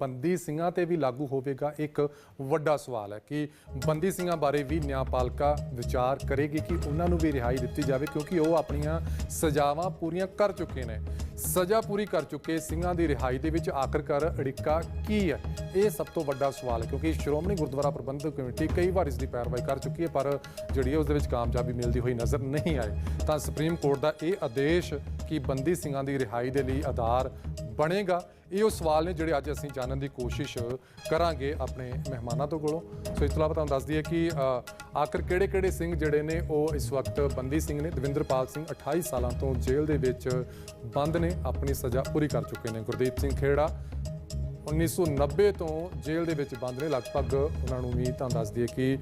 ਬੰਦੀ ਸਿੰਘਾਂ ਤੇ ਵੀ ਲਾਗੂ ਹੋਵੇਗਾ, ਇੱਕ ਵੱਡਾ ਸਵਾਲ ਹੈ ਕਿ ਬੰਦੀ ਸਿੰਘਾਂ ਬਾਰੇ ਵੀ ਨਿਆਂਪਾਲਿਕਾ ਵਿਚਾਰ ਕਰੇਗੀ ਕਿ ਉਹਨਾਂ ਨੂੰ ਵੀ ਰਿਹਾਈ ਦਿੱਤੀ ਜਾਵੇ, ਕਿਉਂਕਿ ਉਹ ਆਪਣੀਆਂ ਸਜ਼ਾਵਾਂ ਪੂਰੀਆਂ ਕਰ ਚੁੱਕੇ ਨੇ। ਸਜ਼ਾ ਪੂਰੀ ਕਰ ਚੁੱਕੇ, ਸਿੰਘਾਂ ਦੀ ਰਿਹਾਈ ਦੇ ਵਿੱਚ ਆਖਰਕਾਰ ਅੜਿੱਕਾ ਕੀ ਹੈ? ਇਹ ਸਭ ਤੋਂ ਵੱਡਾ ਸਵਾਲ ਹੈ, ਕਿਉਂਕਿ ਸ਼੍ਰੋਮਣੀ ਗੁਰਦੁਆਰਾ ਪ੍ਰਬੰਧਕ ਕਮੇਟੀ ਕਈ ਵਾਰ ਇਸ ਦੀ ਪੈਰਵਾਈ ਕਰ ਚੁੱਕੀ ਹੈ, ਪਰ ਜਿਹੜੀ ਹੈ ਉਸ ਦੇ ਵਿੱਚ ਕਾਮਯਾਬੀ ਮਿਲਦੀ ਹੋਈ ਨਜ਼ਰ ਨਹੀਂ ਆਈ। ਤਾਂ ਸੁਪਰੀਮ ਕੋਰਟ ਦਾ ਇਹ ਆਦੇਸ਼ ਕਿ ਬੰਦੀ ਸਿੰਘਾਂ ਦੀ ਰਿਹਾਈ ਦੇ ਲਈ ਆਧਾਰ ਬਣੇਗਾ। ਇਹ ਉਹ ਸਵਾਲ ਨੇ ਜਿਹੜੇ ਅੱਜ ਅਸੀਂ ਜਾਣਨ ਦੀ ਕੋਸ਼ਿਸ਼ ਕਰਾਂਗੇ ਆਪਣੇ ਮਹਿਮਾਨਾਂ ਤੋਂ ਕੋਲੋਂ। ਸੋ ਇਸ ਤੋਂ ਇਲਾਵਾ ਤੁਹਾਨੂੰ ਦੱਸ ਦਈਏ ਕਿ ਆਖਰ ਕਿਹੜੇ-ਕਿਹੜੇ ਸਿੰਘ ਜਿਹੜੇ ਨੇ ਉਹ ਇਸ ਵਕਤ ਬੰਦੀ ਸਿੰਘ ਨੇ, ਦਵਿੰਦਰਪਾਲ ਸਿੰਘ 28 ਸਾਲਾਂ ਤੋਂ ਜੇਲ੍ਹ ਦੇ ਵਿੱਚ ਬੰਦ ਨੇ, ਆਪਣੀ ਸਜ਼ਾ ਪੂਰੀ ਕਰ ਚੁੱਕੇ ਨੇ। ਗੁਰਦੀਪ ਸਿੰਘ ਖੇੜਾ 1990 ਤੋਂ ਜੇਲ੍ਹ ਦੇ ਵਿੱਚ ਬੰਦ ਨੇ। ਲਗਭਗ ਉਹਨਾਂ ਨੂੰ ਵੀ ਤੁਹਾਨੂੰ ਦੱਸ ਦਈਏ ਕਿ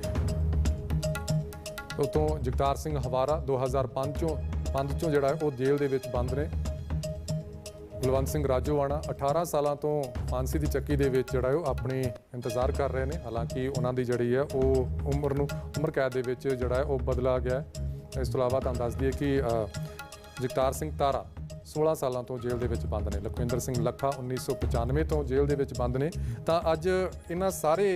ਉਤੋਂ ਜਗਤਾਰ ਸਿੰਘ ਹਵਾਰਾ 2005 ਚੋਂ, ਪੰਜ ਚੋਂ ਜਿਹੜਾ ਉਹ ਜੇਲ੍ਹ ਦੇ ਵਿੱਚ ਬੰਦ ਨੇ। ਕੁਲਵੰਤ ਸਿੰਘ ਰਾਜੋਵਾਣਾ 18 ਸਾਲਾਂ ਤੋਂ ਫਾਂਸੀ ਦੀ ਚੱਕੀ ਦੇ ਵਿੱਚ ਜਿਹੜਾ ਉਹ ਆਪਣੇ ਇੰਤਜ਼ਾਰ ਕਰ ਰਹੇ ਨੇ। ਹਾਲਾਂਕਿ ਉਹਨਾਂ ਦੀ ਜਿਹੜੀ ਹੈ ਉਹ ਉਮਰ ਨੂੰ, ਉਮਰ ਕੈਦ ਦੇ ਵਿੱਚ ਜਿਹੜਾ ਹੈ ਉਹ ਬਦਲਾ ਗਿਆ ਇਸ ਤੋਂ ਇਲਾਵਾ ਤੁਹਾਨੂੰ ਦੱਸ ਦਈਏ ਕਿ ਜਗਤਾਰ ਸਿੰਘ ਤਾਰਾ 16 ਸਾਲਾਂ ਤੋਂ ਜੇਲ੍ਹ ਦੇ ਵਿੱਚ ਬੰਦ ਨੇ। ਲਖਵਿੰਦਰ ਸਿੰਘ ਲੱਖਾ 1995 ਤੋਂ ਜੇਲ੍ਹ ਦੇ ਵਿੱਚ ਬੰਦ ਨੇ। ਤਾਂ ਅੱਜ ਇਹਨਾਂ ਸਾਰੇ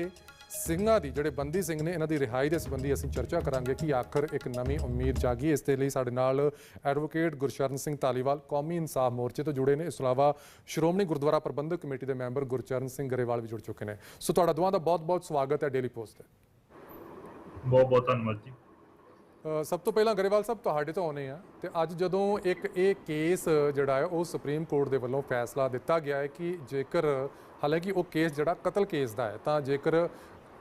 ਸਿੰਘਾਂ ਦੀ ਜਿਹੜੇ ਬੰਦੀ ਸਿੰਘ ਨੇ ਇਹਨਾਂ ਦੀ ਰਿਹਾਈ ਦੇ ਸੰਬੰਧੀ ਅਸੀਂ ਚਰਚਾ ਕਰਾਂਗੇ ਕਿ ਆਖਰ ਇੱਕ ਨਵੀਂ ਉਮੀਦ ਜਾਗੀ। ਇਸ ਦੇ ਲਈ ਸਾਡੇ ਨਾਲ ਐਡਵੋਕੇਟ ਗੁਰਸ਼ਰਨ ਸਿੰਘ ਧਾਲੀਵਾਲ ਕੌਮੀ ਇਨਸਾਫ ਮੋਰਚੇ ਤੋਂ ਜੁੜੇ ਨੇ। ਇਸ ਤੋਂ ਇਲਾਵਾ ਸ਼੍ਰੋਮਣੀ ਗੁਰਦੁਆਰਾ ਪ੍ਰਬੰਧਕ ਕਮੇਟੀ ਦੇ ਮੈਂਬਰ ਗੁਰਚਰਨ ਸਿੰਘ ਗਰੇਵਾਲ ਵੀ ਜੁੜ ਚੁੱਕੇ ਨੇ। ਸੋ ਤੁਹਾਡਾ ਦੋਵਾਂ ਦਾ ਬਹੁਤ-ਬਹੁਤ ਸਵਾਗਤ ਹੈ ਡੇਲੀ ਪੋਸਟ ਤੇ। ਬਹੁਤ ਬਹੁਤ ਧੰਨਵਾਦ ਜੀ। ਸਭ ਤੋਂ ਪਹਿਲਾਂ ਗਰੇਵਾਲ ਸਾਹਿਬ ਤੁਹਾਡੇ ਤੋਂ ਆਉਨੇ ਆ ਤੇ ਅੱਜ ਜਦੋਂ ਇੱਕ ਇਹ ਕੇਸ ਜਿਹੜਾ ਹੈ ਉਹ ਸੁਪਰੀਮ ਕੋਰਟ ਦੇ ਵੱਲੋਂ ਫੈਸਲਾ ਦਿੱਤਾ ਗਿਆ ਹੈ ਕਿ ਜੇਕਰ ਹਾਲਾਂਕਿ ਉਹ ਕੇਸ ਜਿਹੜਾ ਕਤਲ ਕੇਸ ਦਾ ਹੈ ਤਾਂ ਜੇਕਰ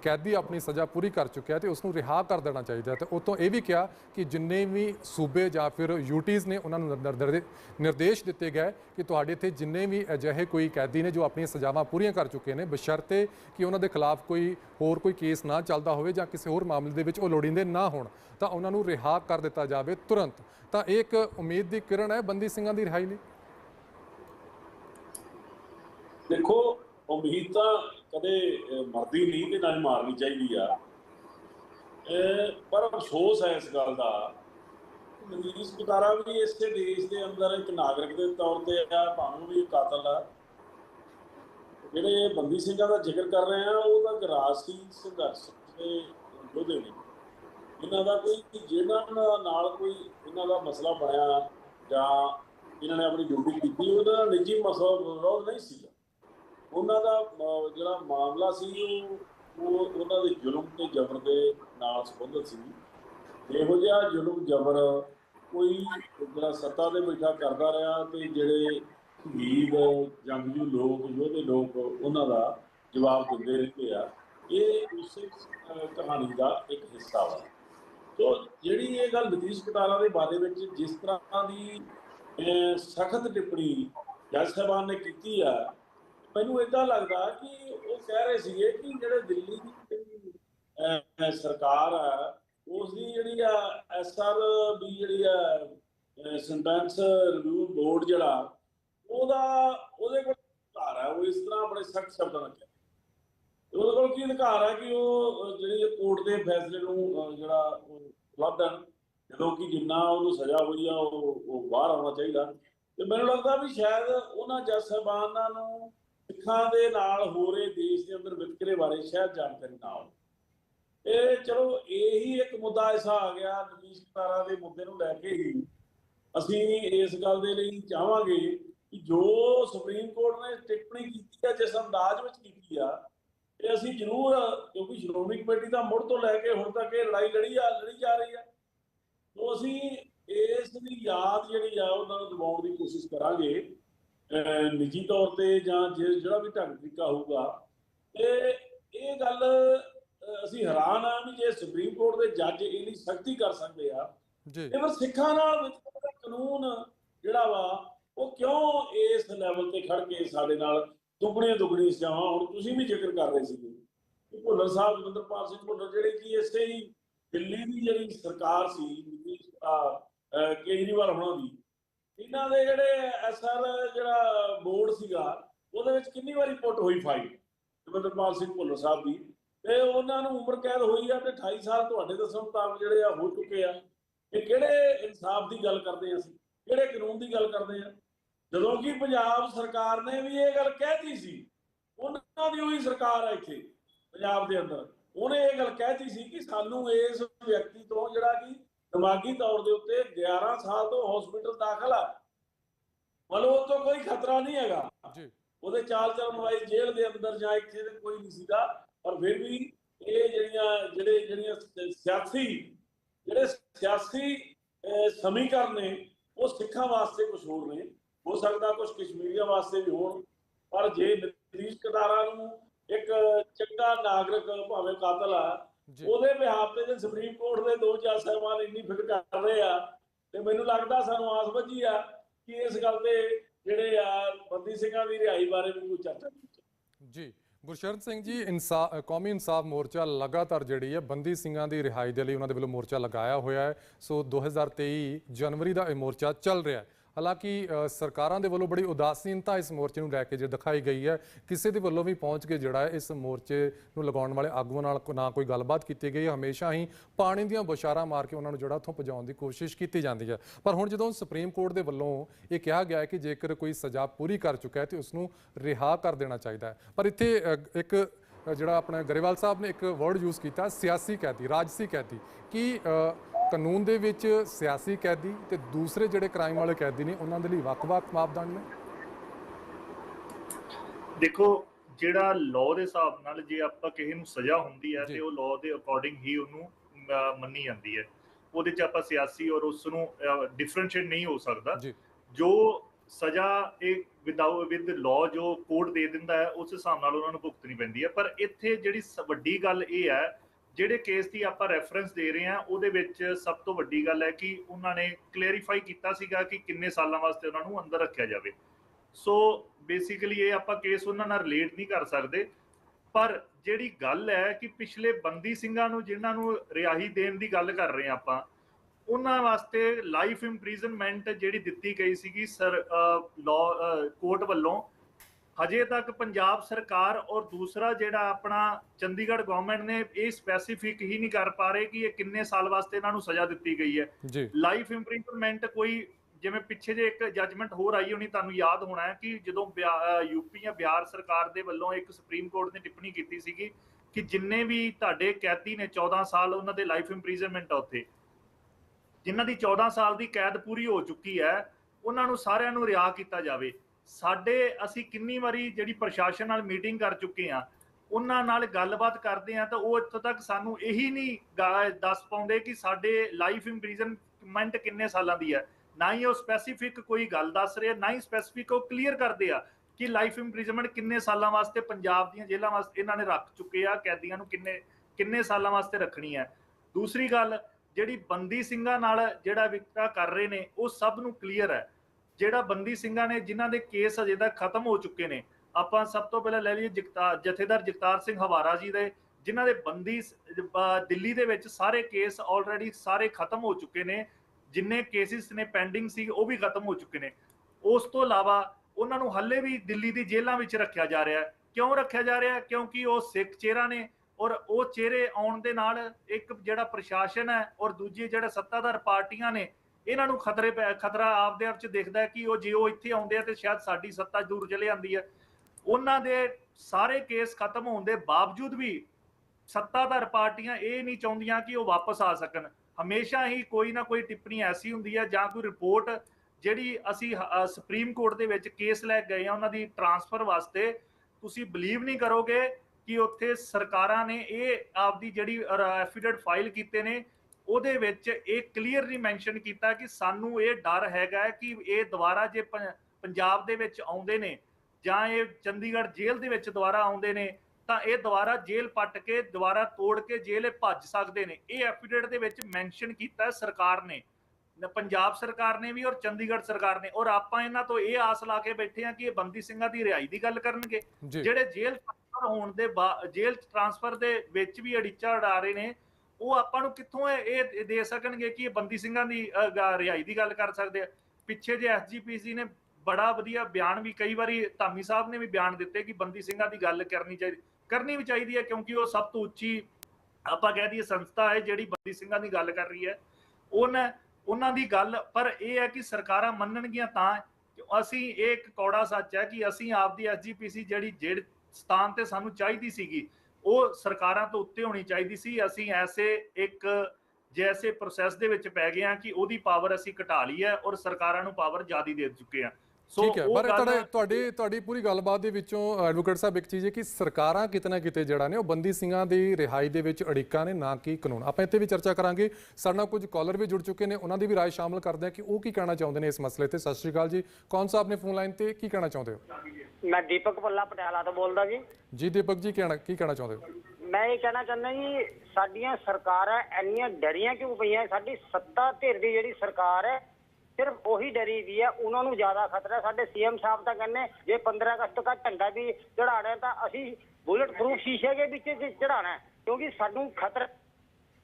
ਕੈਦੀ ਆਪਣੀ ਸਜ਼ਾ ਪੂਰੀ ਕਰ ਚੁੱਕਿਆ ਹੈ ਤੇ ਉਸ ਨੂੰ ਰਿਹਾ ਕਰ ਦੇਣਾ ਚਾਹੀਦਾ ਹੈ। ਤੇ ਉਤੋਂ ਇਹ ਵੀ ਕਿਹਾ ਕਿ ਜਿੰਨੇ ਵੀ ਸੂਬੇ ਜਾਂ ਫਿਰ ਯੂਟੀਜ਼ ਨੇ, ਉਹਨਾਂ ਨੂੰ ਨਿਰ- ਨਿਰਦੇਸ਼ ਦਿੱਤੇ ਗਏ ਕਿ ਤੁਹਾਡੇ ਇੱਥੇ ਜਿੰਨੇ ਵੀ ਅਜਿਹੇ ਕੋਈ ਕੈਦੀ ਨੇ ਜੋ ਆਪਣੀਆਂ ਸਜ਼ਾਵਾਂ ਪੂਰੀਆਂ ਕਰ ਚੁੱਕੇ ਨੇ, ਬਸ਼ਰਤੇ ਕਿ ਉਹਨਾਂ ਦੇ ਖਿਲਾਫ ਕੋਈ ਹੋਰ ਕੋਈ ਕੇਸ ਨਾ ਚੱਲਦਾ ਹੋਵੇ ਜਾਂ ਕਿਸੇ ਹੋਰ ਮਾਮਲੇ ਦੇ ਵਿੱਚ ਉਹ ਲੋੜੀਂਦੇ ਨਾ ਹੋਣ, ਤਾਂ ਉਹਨਾਂ ਨੂੰ ਰਿਹਾ ਕਰ ਦਿੱਤਾ ਜਾਵੇ ਤੁਰੰਤ। ਤਾਂ ਇਹ ਇੱਕ ਉਮੀਦ ਦੀ ਕਿਰਨ ਹੈ ਬੰਦੀ ਸਿੰਘਾਂ ਦੀ ਰਿਹਾਈ ਲਈ? ਦੇਖੋ ਉਮੀਦ ਤਾਂ ਕਦੇ ਮਰਦੀ ਨਹੀਂ ਤੇ ਨਾ ਹੀ ਮਾਰਨੀ ਚਾਹੀਦੀ ਆ। ਪਰ ਅਫਸੋਸ ਹੈ ਇਸ ਗੱਲ ਦਾ ਮਨੀਸ਼ ਪਿਤਾਰਾ ਵੀ ਇਸੇ ਦੇਸ਼ ਦੇ ਅੰਦਰ ਇੱਕ ਨਾਗਰਿਕ ਦੇ ਤੌਰ ਤੇ ਆ, ਭਾਵੇਂ ਵੀ ਕਾਤਲ ਆ। ਜਿਹੜੇ ਬੰਦੀ ਸਿੰਘਾਂ ਦਾ ਜ਼ਿਕਰ ਕਰ ਰਹੇ ਆ, ਉਹ ਤਾਂ ਰਾਜਸੀ ਸੰਘਰਸ਼ ਦੇ ਯੋਧੇ ਨੇ। ਇਹਨਾਂ ਦਾ ਕੋਈ, ਜਿਹਨਾਂ ਨਾਲ ਕੋਈ ਇਹਨਾਂ ਦਾ ਮਸਲਾ ਬਣਿਆ ਜਾਂ ਇਹਨਾਂ ਨੇ ਆਪਣੀ ਡਿਊਟੀ ਕੀਤੀ ਉਹਨਾਂ ਦਾ ਨਿੱਜੀ ਮਸਲਾ ਵਿਰੋਧ ਨਹੀਂ ਸੀ ਉਹਨਾਂ ਦਾ ਜਿਹੜਾ ਮਾਮਲਾ ਸੀ, ਉਹ ਉਹਨਾਂ ਦੇ ਜ਼ੁਲਮ ਤੇ ਜ਼ਬਰ ਦੇ ਨਾਲ ਸੰਬੰਧਿਤ ਸੀ। ਇਹੋ ਜਿਹਾ ਜ਼ੁਲਮ, ਜ਼ਬਰ ਕੋਈ ਜਿਹੜਾ ਸੱਤਾ ਤੇ ਬੈਠਾ ਕਰਦਾ ਰਿਹਾ ਤੇ ਜਿਹੜੇ ਸ਼ਹੀਦ, ਜੰਗਜੂ ਲੋਕ, ਯੋਧੇ ਲੋਕ, ਉਹਨਾਂ ਦਾ ਜਵਾਬ ਦਿੰਦੇ ਰਹਿੰਦੇ ਆ। ਇਹ ਉਸ ਕਹਾਣੀ ਦਾ ਇੱਕ ਹਿੱਸਾ ਵਾ। ਤੋ ਜਿਹੜੀ ਇਹ ਗੱਲ ਨਤੀਸ਼ ਕਟਾਰਾ ਦੇ ਬਾਰੇ ਵਿੱਚ ਜਿਸ ਤਰ੍ਹਾਂ ਦੀ ਸਖਤ ਟਿੱਪਣੀ ਜੱਜ ਸਾਹਿਬਾਨ ਨੇ ਕੀਤੀ ਆ ਮੈਨੂੰ ਇਦਾਂ ਲੱਗਦਾ ਕਿ ਉਹ ਕਹਿ ਰਹੇ ਸੀਗੇ ਕਿ ਜਿਹੜੇ ਦਿੱਲੀ ਦੀ ਜਿਹੜੀ, ਸਰਕਾਰ ਆ ਉਸ ਦੀ ਜਿਹੜੀ ਆ ਐਸਆਰ ਜਿਹੜੀ ਆ ਸੈਂਟੈਂਸ ਰਿਵਿਊ ਬੋਰਡ ਜਿਹੜਾ ਉਹਦਾ ਉਹਦੇ ਕੋਲ ਅਧਿਕਾਰ ਹੈ ਉਹ ਇਸ ਤਰ੍ਹਾਂ ਬੜੇ ਸਖਤ ਸ਼ਬਦਾਂ ਨਾਲ ਕਹਿੰਦਾ ਉਹਦੇ ਕੋਲ ਕੀ ਅਧਿਕਾਰ ਹੈ ਕਿ ਉਹ ਜਿਹੜੀ ਕੋਰਟ ਦੇ ਫੈਸਲੇ ਨੂੰ ਜਿਹੜਾ ਉਹ ਜਦੋਂ ਕਿ ਜਿੰਨਾ ਉਹਨੂੰ ਸਜ਼ਾ ਹੋਈ ਆ ਉਹ ਉਹ ਬਾਹਰ ਆਉਣਾ ਚਾਹੀਦਾ। ਤੇ ਮੈਨੂੰ ਲੱਗਦਾ ਵੀ ਸ਼ਾਇਦ ਉਹਨਾਂ ਜੱਜ ਸਾਹਿਬਾਨਾਂ ਨੂੰ ਸਿੱਖਾਂ ਦੇ ਨਾਲ ਹੋ ਰਹੇ ਦੇਸ਼ ਦੇ ਅੰਦਰ ਵਿਤਕਰੇ ਬਾਰੇ ਸ਼ਾਇਦ ਜਾਣਕਾਰੀ ਨਾ ਹੋਵੇ। ਇਹ ਚਲੋ, ਇਹੀ ਇੱਕ ਮੁੱਦਾ ਐਸਾ ਆ ਗਿਆ, ਨਤੀਸ਼ ਕੁਮਾਰਾਂ ਦੇ ਮੁੱਦੇ ਨੂੰ ਲੈ ਕੇ ਹੀ ਅਸੀਂ ਇਸ ਗੱਲ ਦੇ ਲਈ ਚਾਹਾਂਗੇ ਕਿ ਜੋ ਸੁਪਰੀਮ ਕੋਰਟ ਨੇ ਟਿੱਪਣੀ ਕੀਤੀ ਹੈ ਜਿਸ ਅੰਦਾਜ਼ ਵਿੱਚ ਕੀਤੀ ਆ, ਇਹ ਅਸੀਂ ਜ਼ਰੂਰ, ਕਿਉਂਕਿ ਸ਼੍ਰੋਮਣੀ ਕਮੇਟੀ ਦਾ ਮੁੜ ਤੋਂ ਲੈ ਕੇ ਹੁਣ ਤੱਕ ਇਹ ਲੜਾਈ ਲੜੀ ਆ, ਲੜੀ ਜਾ ਰਹੀ ਆ। ਤੋਂ ਅਸੀਂ ਇਸ ਦੀ ਯਾਦ ਜਿਹੜੀ ਆ, ਉਹਨਾਂ ਨੂੰ ਦਿਵਾਉਣ ਦੀ ਕੋਸ਼ਿਸ਼ ਕਰਾਂਗੇ। ਨਿੱਜੀ ਤੌਰ ਤੇ ਜਾਂ ਜਿਹੜਾ ਵੀ ਢੰਗ ਤਰੀਕਾ ਹੋਊਗਾ ਤੇ ਇਹ ਗੱਲ ਅਸੀਂ ਹੈਰਾਨ ਆ ਵੀ ਜੇ ਸੁਪਰੀਮ ਕੋਰਟ ਦੇ ਜੱਜ ਇੰਨੀ ਸਖਤੀ ਕਰ ਸਕਦੇ ਆ ਜੀ। ਇਹ ਫਿਰ ਸਿੱਖਾਂ ਨਾਲ ਕਾਨੂੰਨ ਜਿਹੜਾ ਵਾ ਉਹ ਕਿਉਂ ਇਸ ਲੈਵਲ ਤੇ ਖੜ ਕੇ ਸਾਡੇ ਨਾਲ ਦੁਗਣੀਆਂ ਦੁਗਣੀ ਸਜ਼ਾਵਾਂ ਹੁਣ ਤੁਸੀਂ ਵੀ ਜ਼ਿਕਰ ਕਰ ਰਹੇ ਸੀਗੇ ਕਿ ਭੁੱਲਰ ਸਾਹਿਬ ਜਗਿੰਦਰਪਾਲ ਸਿੰਘ ਭੁੱਲਰ ਜਿਹੜੇ ਕਿ ਇਸੇ ਹੀ ਦਿੱਲੀ ਦੀ ਜਿਹੜੀ ਸਰਕਾਰ ਸੀ ਕੇਜਰੀਵਾਲ ਹੋਣਾ ਦੀ ਇਹਨਾਂ ਦੇ ਜਿਹੜੇ ਐਸਆਰ ਜਿਹੜਾ ਬੋਰਡ ਸੀਗਾ, ਉਹਦੇ ਵਿੱਚ ਕਿੰਨੀ ਵਾਰੀ ਪੁੱਟ ਹੋਈ ਫਾਈਲ ਜਗਿੰਦਰਪਾਲ ਸਿੰਘ ਭੁੱਲਰ ਸਾਹਿਬ ਦੀ। ਤੇ ਉਹਨਾਂ ਨੂੰ ਉਮਰ ਕੈਦ ਹੋਈ ਆ ਤੇ 28 ਸਾਲ ਤੁਹਾਡੇ ਦੱਸਣ ਮੁਤਾਬਕ ਜਿਹੜੇ ਆ ਹੋ ਚੁੱਕੇ ਆ। ਇਹ ਕਿਹੜੇ ਇਨਸਾਫ ਦੀ ਗੱਲ ਕਰਦੇ ਆ ਅਸੀਂ? ਕਿਹੜੇ ਕਾਨੂੰਨ ਦੀ ਗੱਲ ਕਰਦੇ ਆ? ਜਦੋਂ ਕਿ ਪੰਜਾਬ ਸਰਕਾਰ ਨੇ ਵੀ ਇਹ ਗੱਲ ਕਹਿਤੀ ਸੀ। ਉਹਨਾਂ ਦੀ ਉਹੀ ਸਰਕਾਰ ਹੈ ਇੱਥੇ, ਪੰਜਾਬ ਦੇ ਅੰਦਰ। ਉਹਨੇ ਇਹ ਗੱਲ ਕਹਿਤੀ ਸੀ ਕਿ ਸਾਨੂੰ ਇਸ ਵਿਅਕਤੀ ਤੋਂ ਜਿਹੜਾ ਕਿ ਦਿਮਾਗੀ ਤੌਰ ਦੇ ਉੱਤੇ 11 ਸਾਲ ਤੋਂ ਹਸਪੀਟਲ ਦਾਖਲ ਆ। ਮਤਲਬ ਉਹ ਤੋਂ ਕੋਈ ਖਤਰਾ ਨਹੀਂ ਹੈਗਾ। ਜੀ। ਉਹਦੇ ਚਾਲ ਚੱਲਣ ਵਾਲੀ ਜੇਲ੍ਹ ਦੇ ਅੰਦਰ ਜਾਂ ਇੱਥੇ ਤੇ ਕੋਈ ਨਹੀਂ ਸੀਗਾ ਪਰ ਫਿਰ ਵੀ ਇਹ ਜਿਹੜੀਆਂ ਜਿਹੜੇ ਜਿਹੜੀਆਂ ਸਿਆਸੀ ਜਿਹੜੇ ਸਿਆਸੀ ਸਮੀਕਰਨ ਨੇ ਉਹ ਸਿੱਖਾਂ ਵਾਸਤੇ ਕੁਝ ਹੋਰ ਨੇ। ਹੋ ਸਕਦਾ ਕੁਝ ਕਸ਼ਮੀਰੀਆਂ ਵਾਸਤੇ ਵੀ ਹੋਣ ਪਰ ਜੇ ਨਤੀਜ ਕਦਾਰਾਂ ਨੂੰ ਇੱਕ ਚੰਗਾ ਨਾਗਰਿਕ ਭਾਵੇਂ ਕਾਤਲ ਆ ਉਹਦੇ ਬਿਹਾਫ ਤੇ ਜੇ ਸੁਪਰੀਮ ਕੋਰਟ ਦੇ ਦੋ ਜੱਜ ਸਾਹਿਬਾਨ ਇੰਨੀ ਫਿਕਰ ਕਰ ਰਹੇ ਆ ਤੇ ਮੈਨੂੰ ਲੱਗਦਾ ਸਾਨੂੰ ਆਸ ਵੱਜੀ ਆ ਕਿ ਇਸ ਗੱਲ ਤੇ ਜਿਹੜੇ ਆ ਬੰਦੀ ਸਿੰਘਾਂ ਦੀ ਰਿਹਾਈ ਬਾਰੇ ਵੀ ਕੋਈ ਚਰਚਾ ਕੀਤੀ। ਜੀ, ਗੁਰਸ਼ਰਨ ਸਿੰਘ ਜੀ ਇਨਸਾਫ ਕੌਮੀ ਇਨਸਾਫ ਮੋਰਚਾ ਲਗਾਤਾਰ ਜਿਹੜੀ ਹੈ ਬੰਦੀ ਸਿੰਘਾਂ ਦੀ ਰਿਹਾਈ ਦੇ ਲਈ ਉਹਨਾਂ ਦੇ ਵੱਲੋਂ ਮੋਰਚਾ ਲਗਾਇਆ ਹੋਇਆ ਹੈ। ਸੋ 2023 ਜਨਵਰੀ ਦਾ ਇਹ ਮੋਰਚਾ ਚੱਲ ਰਿਹਾ ਹੈ। ਹਾਲਾਂਕਿ ਸਰਕਾਰਾਂ ਦੇ ਵੱਲੋਂ ਬੜੀ ਉਦਾਸੀਨਤਾ ਇਸ ਮੋਰਚੇ ਨੂੰ ਲੈ ਕੇ ਜੇ ਦਿਖਾਈ ਗਈ ਹੈ, ਕਿਸੇ ਦੇ ਵੱਲੋਂ ਵੀ ਪਹੁੰਚ ਕੇ ਜਿਹੜਾ ਹੈ ਇਸ ਮੋਰਚੇ ਨੂੰ ਲਗਾਉਣ ਵਾਲੇ ਆਗੂਆਂ ਨਾਲ ਨਾ ਕੋਈ ਗੱਲਬਾਤ ਕੀਤੀ ਗਈ ਹਮੇਸ਼ਾ ਹੀ ਪਾਣੀ ਦੀਆਂ ਬੁਸ਼ਾਰਾਂ ਮਾਰ ਕੇ ਉਹਨਾਂ ਨੂੰ ਜਿਹੜਾ ਉੱਥੋਂ ਭਜਾਉਣ ਦੀ ਕੋਸ਼ਿਸ਼ ਕੀਤੀ ਜਾਂਦੀ ਹੈ। ਪਰ ਹੁਣ ਜਦੋਂ ਸੁਪਰੀਮ ਕੋਰਟ ਦੇ ਵੱਲੋਂ ਇਹ ਕਿਹਾ ਗਿਆ ਹੈ ਕਿ ਜੇਕਰ ਕੋਈ ਸਜ਼ਾ ਪੂਰੀ ਕਰ ਚੁੱਕਾ ਹੈ ਤੇ ਉਸ ਨੂੰ ਰਿਹਾ ਕਰ ਦੇਣਾ ਚਾਹੀਦਾ ਹੈ। ਪਰ ਇੱਥੇ ਇੱਕ ਜਿਹੜਾ ਆਪਣਾ ਗਰੇਵਾਲ ਸਾਹਿਬ ਨੇ ਇੱਕ ਵਰਡ ਯੂਜ਼ ਕੀਤਾ, ਸਿਆਸੀ ਕੈਦੀ ਰਾਜਸੀ ਕੈਦੀ ਕਿ ਕਾਨੂੰਨ ਦੇ ਵਿੱਚ ਸਿਆਸੀ ਕੈਦੀ ਤੇ ਦੂਸਰੇ ਜਿਹੜੇ ਕ੍ਰਾਈਮ ਵਾਲੇ ਕੈਦੀ ਨੇ ਉਹਨਾਂ ਦੇ ਲਈ ਵੱਖ-ਵੱਖ ਮਾਪਦੰਡ ਨੇ? ਦੇਖੋ ਜਿਹੜਾ ਲਾਅ ਦੇ ਹਿਸਾਬ ਨਾਲ ਜੇ ਆਪਾਂ ਕਿਸੇ ਨੂੰ ਸਜ਼ਾ ਹੁੰਦੀ ਹੈ। ਤੇ ਉਹ ਲਾਅ ਦੇ ਅਕੋਰਡਿੰਗ ਹੀ ਉਹਨੂੰ ਮੰਨੀ ਜਾਂਦੀ ਹੈ। ਉਹਦੇ ਚ ਆਪਾਂ ਸਿਆਸੀ ਔਰ ਉਸ ਨੂੰ ਡਿਫਰੈਂਸ਼ੀਏਟ ਨਹੀਂ ਹੋ ਸਕਦਾ। ਜੀ। ਸਜ਼ਾ ਇਹ ਵਿਦਆਊਟ ਵਿਦ ਲਾਅ ਜੋ ਕੋਰਟ ਦੇ ਦਿੰਦਾ ਹੈ ਉਸ ਹਿਸਾਬ ਨਾਲ ਉਹਨਾਂ ਨੂੰ ਭੁਗਤਣੀ ਪੈਂਦੀ ਹੈ। ਪਰ ਇੱਥੇ ਜਿਹੜੀ ਵੱਡੀ ਗੱਲ ਇਹ ਹੈ ਜਿਹੜੇ ਕੇਸ ਦੀ ਆਪਾਂ ਰੈਫਰੈਂਸ ਦੇ ਰਹੇ ਹਾਂ, ਉਹਦੇ ਵਿੱਚ ਸਭ ਤੋਂ ਵੱਡੀ ਗੱਲ ਹੈ ਕਿ ਉਹਨਾਂ ਨੇ ਕਲੈਰੀਫਾਈ ਕੀਤਾ ਸੀਗਾ ਕਿ ਕਿੰਨੇ ਸਾਲਾਂ ਵਾਸਤੇ ਉਹਨਾਂ ਨੂੰ ਅੰਦਰ ਰੱਖਿਆ ਜਾਵੇ। ਸੋ ਬੇਸਿਕਲੀ ਇਹ ਆਪਾਂ ਕੇਸ ਉਹਨਾਂ ਨਾਲ ਰਿਲੇਟ ਨਹੀਂ ਕਰ ਸਕਦੇ, ਪਰ ਜਿਹੜੀ ਗੱਲ ਹੈ ਕਿ ਪਿਛਲੇ ਬੰਦੀ ਸਿੰਘਾਂ ਨੂੰ, ਜਿਨ੍ਹਾਂ ਨੂੰ ਰਿਹਾਈ ਦੇਣ ਦੀ ਗੱਲ ਕਰ ਰਹੇ ਹਾਂ ਆਪਾਂ, ਉਹਨਾਂ ਵਾਸਤੇ ਲਾਈਫ ਇੰਪ੍ਰਿਜ਼ਨਮੈਂਟ ਜਿਹੜੀ ਦਿੱਤੀ ਗਈ ਸੀਗੀ ਸਰ ਲਾਅ ਕੋਰਟ ਵੱਲੋਂ ਹਜੇ ਤੱਕ ਪੰਜਾਬ ਸਰਕਾਰ ਔਰ ਦੂਸਰਾ ਜਿਹੜਾ ਆਪਣਾ ਚੰਡੀਗੜ੍ਹ ਗਵਰਨਮੈਂਟ ਨੇ ਇਹ ਸਪੈਸੀਫਿਕ ਹੀ ਨਹੀਂ ਕਰ ਪਾ ਰਹੇ ਕਿ ਇਹ ਕਿੰਨੇ ਸਾਲ ਵਾਸਤੇ ਇਹਨਾਂ ਨੂੰ ਸਜ਼ਾ ਦਿੱਤੀ ਗਈ ਹੈ। ਲਾਈਫ ਇੰਪ੍ਰਿਜ਼ਨਮੈਂਟ ਕੋਈ ਜਿਵੇਂ ਪਿੱਛੇ ਜੇ ਇੱਕ ਜੱਜਮੈਂਟ ਹੋਰ ਆਈ ਹੋਣੀ ਤੁਹਾਨੂੰ ਯਾਦ ਹੋਣਾ ਹੈ ਕਿ ਜਦੋਂ ਯੂਪੀ ਜਾਂ ਬਿਹਾਰ ਸਰਕਾਰ ਦੇ ਵੱਲੋਂ ਇੱਕ ਸੁਪਰੀਮ ਕੋਰਟ ਨੇ ਟਿੱਪਣੀ ਕੀਤੀ ਸੀਗੀ ਕਿ ਜਿੰਨੇ ਵੀ ਤੁਹਾਡੇ ਕੈਦੀ ਨੇ 14 ਸਾਲ ਉਹਨਾਂ ਦੇ ਲਾਈਫ ਇੰਪ੍ਰਿਜ਼ਨਮੈਂਟ ਆ ਉੱਥੇ। ਜਿਨ੍ਹਾਂ ਦੀ 14 ਸਾਲ ਦੀ ਕੈਦ ਪੂਰੀ ਹੋ ਚੁੱਕੀ ਹੈ ਉਹਨਾਂ ਨੂੰ ਸਾਰਿਆਂ ਨੂੰ ਰਿਹਾ ਕੀਤਾ ਜਾਵੇ। ਸਾਡੇ ਅਸੀਂ ਕਿੰਨੀ ਵਾਰੀ ਜਿਹੜੀ ਪ੍ਰਸ਼ਾਸਨ ਨਾਲ ਮੀਟਿੰਗ ਕਰ ਚੁੱਕੇ ਆ ਉਹਨਾਂ ਨਾਲ ਗੱਲਬਾਤ ਕਰਦੇ ਆ ਤਾਂ ਉਹ ਇੱਥੋਂ ਤੱਕ ਸਾਨੂੰ ਇਹੀ ਨਹੀਂ ਗਾ- ਦੱਸ ਪਾਉਂਦੇ ਕਿ ਸਾਡੇ ਲਾਈਫ ਇੰਪ੍ਰਿਜ਼ਨਮੈਂਟ ਕਿੰਨੇ ਸਾਲਾਂ ਦੀ ਹੈ। ਨਾ ਹੀ ਉਹ ਸਪੈਸੀਫਿਕ ਕੋਈ ਗੱਲ ਦੱਸ ਰਹੇ ਆ, ਨਾ ਹੀ ਸਪੈਸੀਫਿਕ ਉਹ ਕਲੀਅਰ ਕਰਦੇ ਆ ਕਿ ਲਾਈਫ ਇੰਪ੍ਰਿਜ਼ਨਮੈਂਟ ਕਿੰਨੇ ਸਾਲਾਂ ਵਾਸਤੇ ਪੰਜਾਬ ਦੀਆਂ ਜੇਲ੍ਹਾਂ ਵਾਸਤੇ ਇਹਨਾਂ ਨੇ ਰੱਖ ਚੁੱਕੇ ਆ ਕੈਦੀਆਂ ਨੂੰ ਕਿੰਨੇ ਕਿੰਨੇ ਸਾਲਾਂ ਵਾਸਤੇ ਰੱਖਣੀ ਹੈ। ਦੂਸਰੀ ਗੱਲ ਜਿਹੜੀ ਬੰਦੀ ਸਿੰਘਾਂ ਨਾਲ ਜਿਹੜਾ ਵਿਕਰਾ ਕਰ ਰਹੇ ਨੇ ਉਹ ਸਭ ਨੂੰ ਕਲੀਅਰ ਹੈ। ਜਿਹੜਾ ਬੰਦੀ ਸਿੰਘਾਂ ਨੇ, ਜਿਨ੍ਹਾਂ ਦੇ ਕੇਸ ਅਜੇ ਤੱਕ ਖਤਮ ਹੋ ਚੁੱਕੇ ਨੇ, ਆਪਾਂ ਸਭ ਤੋਂ ਪਹਿਲਾਂ ਲੈ ਲਈਏ ਜਗਤਾਰ ਜਥੇਦਾਰ ਜਗਤਾਰ ਸਿੰਘ ਹਵਾਰਾ ਜੀ ਦੇ, ਜਿਨ੍ਹਾਂ ਦੇ ਬੰਦੀ ਦਿੱਲੀ ਦੇ ਵਿੱਚ ਸਾਰੇ ਕੇਸ ਆਲਰੇਡੀ ਸਾਰੇ ਖਤਮ ਹੋ ਚੁੱਕੇ ਨੇ, ਜਿੰਨੇ ਕੇਸਿਸ ਨੇ ਪੈਂਡਿੰਗ ਸੀ, ਉਹ ਵੀ ਖਤਮ ਹੋ ਚੁੱਕੇ ਨੇ। ਉਸ ਤੋਂ ਇਲਾਵਾ ਉਹਨਾਂ ਨੂੰ ਹੱਲੇ ਵੀ ਦਿੱਲੀ ਦੀ ਜੇਲ੍ਹਾਂ ਵਿੱਚ ਰੱਖਿਆ ਜਾ ਰਿਹਾ ਹੈ। ਕਿਉਂ ਰੱਖਿਆ ਜਾ ਰਿਹਾ ਹੈ? ਕਿਉਂਕਿ ਉਹ ਸਿੱਖ ਚਿਹਰਾ ਨੇ ਔਰ ਉਹ ਚਿਹਰੇ ਆਉਣ ਦੇ ਨਾਲ ਇੱਕ ਜਿਹੜਾ ਪ੍ਰਸ਼ਾਸਨ ਹੈ ਔਰ ਦੂਜੀ ਜਿਹੜਾ ਸੱਤਾਧਾਰ ਪਾਰਟੀਆਂ ਨੇ ਇਹਨਾਂ ਨੂੰ ਖਤਰੇ ਪੈ- ਖਤਰਾ ਆਪਦੇ ਆਪ ਚ ਦੇਖਦਾ ਹੈ ਕਿ ਉਹ ਜੇ ਉਹ ਇੱਥੇ ਆਉਂਦੇ ਆ ਤੇ ਸ਼ਾਇਦ ਸਾਡੀ ਸੱਤਾ ਦੂਰ ਚਲੇ ਜਾਂਦੀ ਹੈ। ਉਹਨਾਂ ਦੇ ਸਾਰੇ ਕੇਸ ਖਤਮ ਹੋਣ ਦੇ ਬਾਵਜੂਦ ਵੀ ਸੱਤਾਧਾਰ ਪਾਰਟੀਆਂ ਇਹ ਨਹੀਂ ਚਾਹੁੰਦੀਆਂ ਕਿ ਉਹ ਵਾਪਸ ਆ ਸਕਣ। ਹਮੇਸ਼ਾ ਹੀ ਕੋਈ ਨਾ ਕੋਈ ਟਿੱਪਣੀ ਐਸੀ ਹੁੰਦੀ ਹੈ ਜਾਂ ਕੋਈ ਰਿਪੋਰਟ ਜਿਹੜੀ ਅਸੀਂ ਸੁਪਰੀਮ ਕੋਰਟ ਦੇ ਵਿੱਚ ਕੇਸ ਲੈ ਕੇ ਗਏ ਆ, ਉਹਨਾਂ ਦੀ ਟਰਾਂਸਫਰ ਵਾਸਤੇ। ਤੁਸੀਂ ਬਲੀਵ ਨਹੀਂ ਕਰੋਗੇ ਕਿ ਉੱਥੇ ਸਰਕਾਰਾਂ ਨੇ ਇਹ ਆਪਦੀ ਜਿਹੜੀ ਐਫੀਡੇਟ ਫਾਈਲ ਕੀਤੇ ਨੇ ਉਹਦੇ ਵਿੱਚ ਇਹ ਕਲੀਅਰਲੀ ਮੈਂਸ਼ਨ ਕੀਤਾ ਕਿ ਸਾਨੂੰ ਇਹ ਡਰ ਹੈਗਾ ਕਿ ਇਹ ਦੁਬਾਰਾ ਜੇ ਪੰਜਾਬ ਦੇ ਵਿੱਚ ਆਉਂਦੇ ਨੇ ਜਾਂ ਇਹ ਚੰਡੀਗੜ੍ਹ ਜੇਲ੍ਹ ਦੇ ਵਿੱਚ ਦੁਬਾਰਾ ਆਉਂਦੇ ਨੇ ਤਾਂ ਇਹ ਦੁਬਾਰਾ ਜੇਲ੍ਹ ਪੱਟ ਕੇ ਦੁਬਾਰਾ ਤੋੜ ਕੇ ਜੇਲ੍ਹ ਭੱਜ ਸਕਦੇ ਨੇ। ਇਹ ਐਫੀਡੇਟ ਦੇ ਵਿੱਚ ਮੈਂਸ਼ਨ ਕੀਤਾ ਸਰਕਾਰ ਨੇ। ਪੰਜਾਬ ਸਰਕਾਰ ਨੇ ਵੀ ਔਰ ਚੰਡੀਗੜ੍ਹ ਸਰਕਾਰ ਨੇ। ਔਰ ਆਪਾਂ ਇਹਨਾਂ ਤੋਂ ਇਹ ਆਸ ਲਾ ਕੇ ਬੈਠੇ ਆ ਕਿ ਇਹ ਬੰਦੀ ਸਿੰਘਾਂ ਦੀ ਰਿਹਾਈ ਦੀ ਗੱਲ ਕਰਨਗੇ। ਜਿਹੜੇ ਜੇਲ੍ਹ ਟ੍ਰਾਂਸਫਰ ਹੋਣ ਦੇ ਜੇਲ੍ਹ ਟ੍ਰਾਂਸਫਰ ਦੇ ਵਿੱਚ ਵੀ ਅੜਿੱਚਾ ਉਡਾ ਰਹੇ ਨੇ ਉਹ ਆਪਾਂ ਨੂੰ ਕਿੱਥੋਂ ਇਹ ਦੇ ਸਕਣਗੇ ਕਿ ਇਹ ਬੰਦੀ ਸਿੰਘਾਂ ਦੀ ਰਿਹਾਈ ਦੀ ਗੱਲ ਕਰ ਸਕਦੇ ਆ। ਪਿੱਛੇ ਜੇ ਐਸਜੀਪੀਸੀ ਨੇ ਬੜਾ ਵਧੀਆ ਬਿਆਨ ਵੀ ਕਈ ਵਾਰੀ ਧਾਮੀ ਸਾਹਿਬ ਨੇ ਵੀ ਬਿਆਨ ਦਿੱਤੇ ਕਿ ਬੰਦੀ ਸਿੰਘਾਂ ਦੀ ਗੱਲ ਕਰਨੀ ਚਾਹੀਦੀ ਕਰਨੀ ਵੀ ਚਾਹੀਦੀ ਹੈ ਕਿਉਂਕਿ ਉਹ ਸਭ ਤੋਂ ਉੱਚੀ, ਆਪਾਂ ਕਹਿ ਦਈਏ ਸੰਸਥਾ ਹੈ ਜਿਹੜੀ ਬੰਦੀ ਸਿੰਘਾਂ ਦੀ ਗੱਲ ਕਰ ਰਹੀ ਹੈ। ਉਹਨਾਂ ਉਹਨਾਂ ਦੀ ਗੱਲ, ਪਰ ਇਹ ਹੈ ਕਿ ਸਰਕਾਰਾਂ ਮੰਨਣਗੀਆਂ ਤਾਂ ਅਸੀਂ, ਇਹ ਇੱਕ ਕੌੜਾ ਸੱਚ ਹੈ ਕਿ ਅਸੀਂ ਆਪਦੀ ਐਸਜੀਪੀਸੀ ਜਿਹੜੀ ਜਿਹੜੇ ਸਥਾਨ ਤੇ ਸਾਨੂੰ ਚਾਹੀਦੀ ਸੀਗੀ। ਉਹ ਸਰਕਾਰਾਂ ਤੋਂ ਉੱਤੇ ਹੋਣੀ ਚਾਹੀਦੀ ਸੀ। ਅਸੀਂ ਐਸੇ ਇੱਕ ਜੈਸੇ ਪ੍ਰੋਸੈਸ ਦੇ ਵਿੱਚ ਪੈ ਗਏ ਹਾਂ ਕਿ ਉਹਦੀ ਪਾਵਰ ਅਸੀਂ ਘਟਾ ਲਈ ਹੈ ਔਰ ਸਰਕਾਰਾਂ ਨੂੰ ਪਾਵਰ ਜ਼ਿਆਦਾ ਦੇ ਚੁੱਕੇ ਹਾਂ। ਠੀਕ ਹੈ ਪਰ ਤੁਹਾਡੇ ਤੁਹਾਡੀ ਤੁਹਾਡੀ ਪੂਰੀ ਗੱਲਬਾਤ ਦੇ ਵਿੱਚੋਂ ਐਡਵੋਕੇਟ ਸਾਹਿਬ ਇੱਕ ਚੀਜ਼ ਹੈ ਕਿ ਸਰਕਾਰਾਂ ਕਿਤੇ ਨਾ ਕਿਤੇ ਜਿਹੜਾ ਨੇ ਉਹ ਬੰਦੀ ਸਿੰਘਾਂ ਦੀ ਰਿਹਾਈ ਦੇ ਵਿੱਚ ਅੜਿੱਕਾ ਨੇ ਨਾ ਕਿ ਕਾਨੂੰਨ। ਆਪਾਂ ਇੱਥੇ ਵੀ ਚਰਚਾ ਕਰਾਂਗੇ। ਸਾਡੇ ਨਾਲ ਕੁਝ ਕਾਲਰ ਵੀ ਜੁੜ ਚੁੱਕੇ ਨੇ ਉਹਨਾਂ ਦੀ ਵੀ ਰਾਏ ਸ਼ਾਮਲ ਕਰਦੇ ਹਾਂ ਕਿ ਉਹ ਕੀ ਕਹਿਣਾ ਚਾਹੁੰਦੇ ਨੇ ਇਸ ਮਸਲੇ ਤੇ। ਸਤਿ ਸ਼੍ਰੀ ਅਕਾਲ ਜੀ। ਕੌਣ ਸਾਹਿਬ ਨੇ ਫੋਨ ਲਾਈਨ ਤੇ ਕੀ ਕਹਿਣਾ ਚਾਹੁੰਦੇ ਹੋ? ਮੈਂ ਦੀਪਕ ਪੱਲਾ ਪਟਿਆਲਾ ਤੋਂ ਬੋਲਦਾ ਜੀ। ਜੀ ਦੀਪਕ ਜੀ ਕਹਿਣਾ ਕੀ ਕਹਿਣਾ ਚਾਹੁੰਦੇ ਹੋ? ਮੈਂ ਇਹ ਕਹਿਣਾ ਚਾਹੁੰਦਾ ਜੀ ਸਾਡੀਆਂ ਸਰਕਾਰਾਂ ਇੰਨੀਆਂ ਡਰੀਆਂ ਕਿਉਂ ਪਈਆਂ? ਸਾਡੀ ਸੱਤਾ ਧਿਰ ਦੀ ਜਿਹੜੀ ਸਰਕਾਰ ਹੈ ਸਿਰਫ ਉਹੀ ਡਰੀ ਵੀ ਹੈ ਉਹਨਾਂ ਨੂੰ ਜ਼ਿਆਦਾ ਖਤਰਾ। ਸਾਡੇ ਸੀਐਮ ਸਾਹਿਬ ਤਾਂ ਕਹਿੰਦੇ, ਜੇ 15 ਅਗਸਤ ਦਾ ਝੰਡਾ ਵੀ ਚੜਾਣਾ ਤਾਂ ਅਸੀਂ ਬੁਲਟ ਪ੍ਰੂਫ ਸ਼ੀਸ਼ੇ ਦੇ ਵਿੱਚ ਚੜਾਣਾ ਕਿਉਂਕਿ ਸਾਨੂੰ ਖਤਰਾ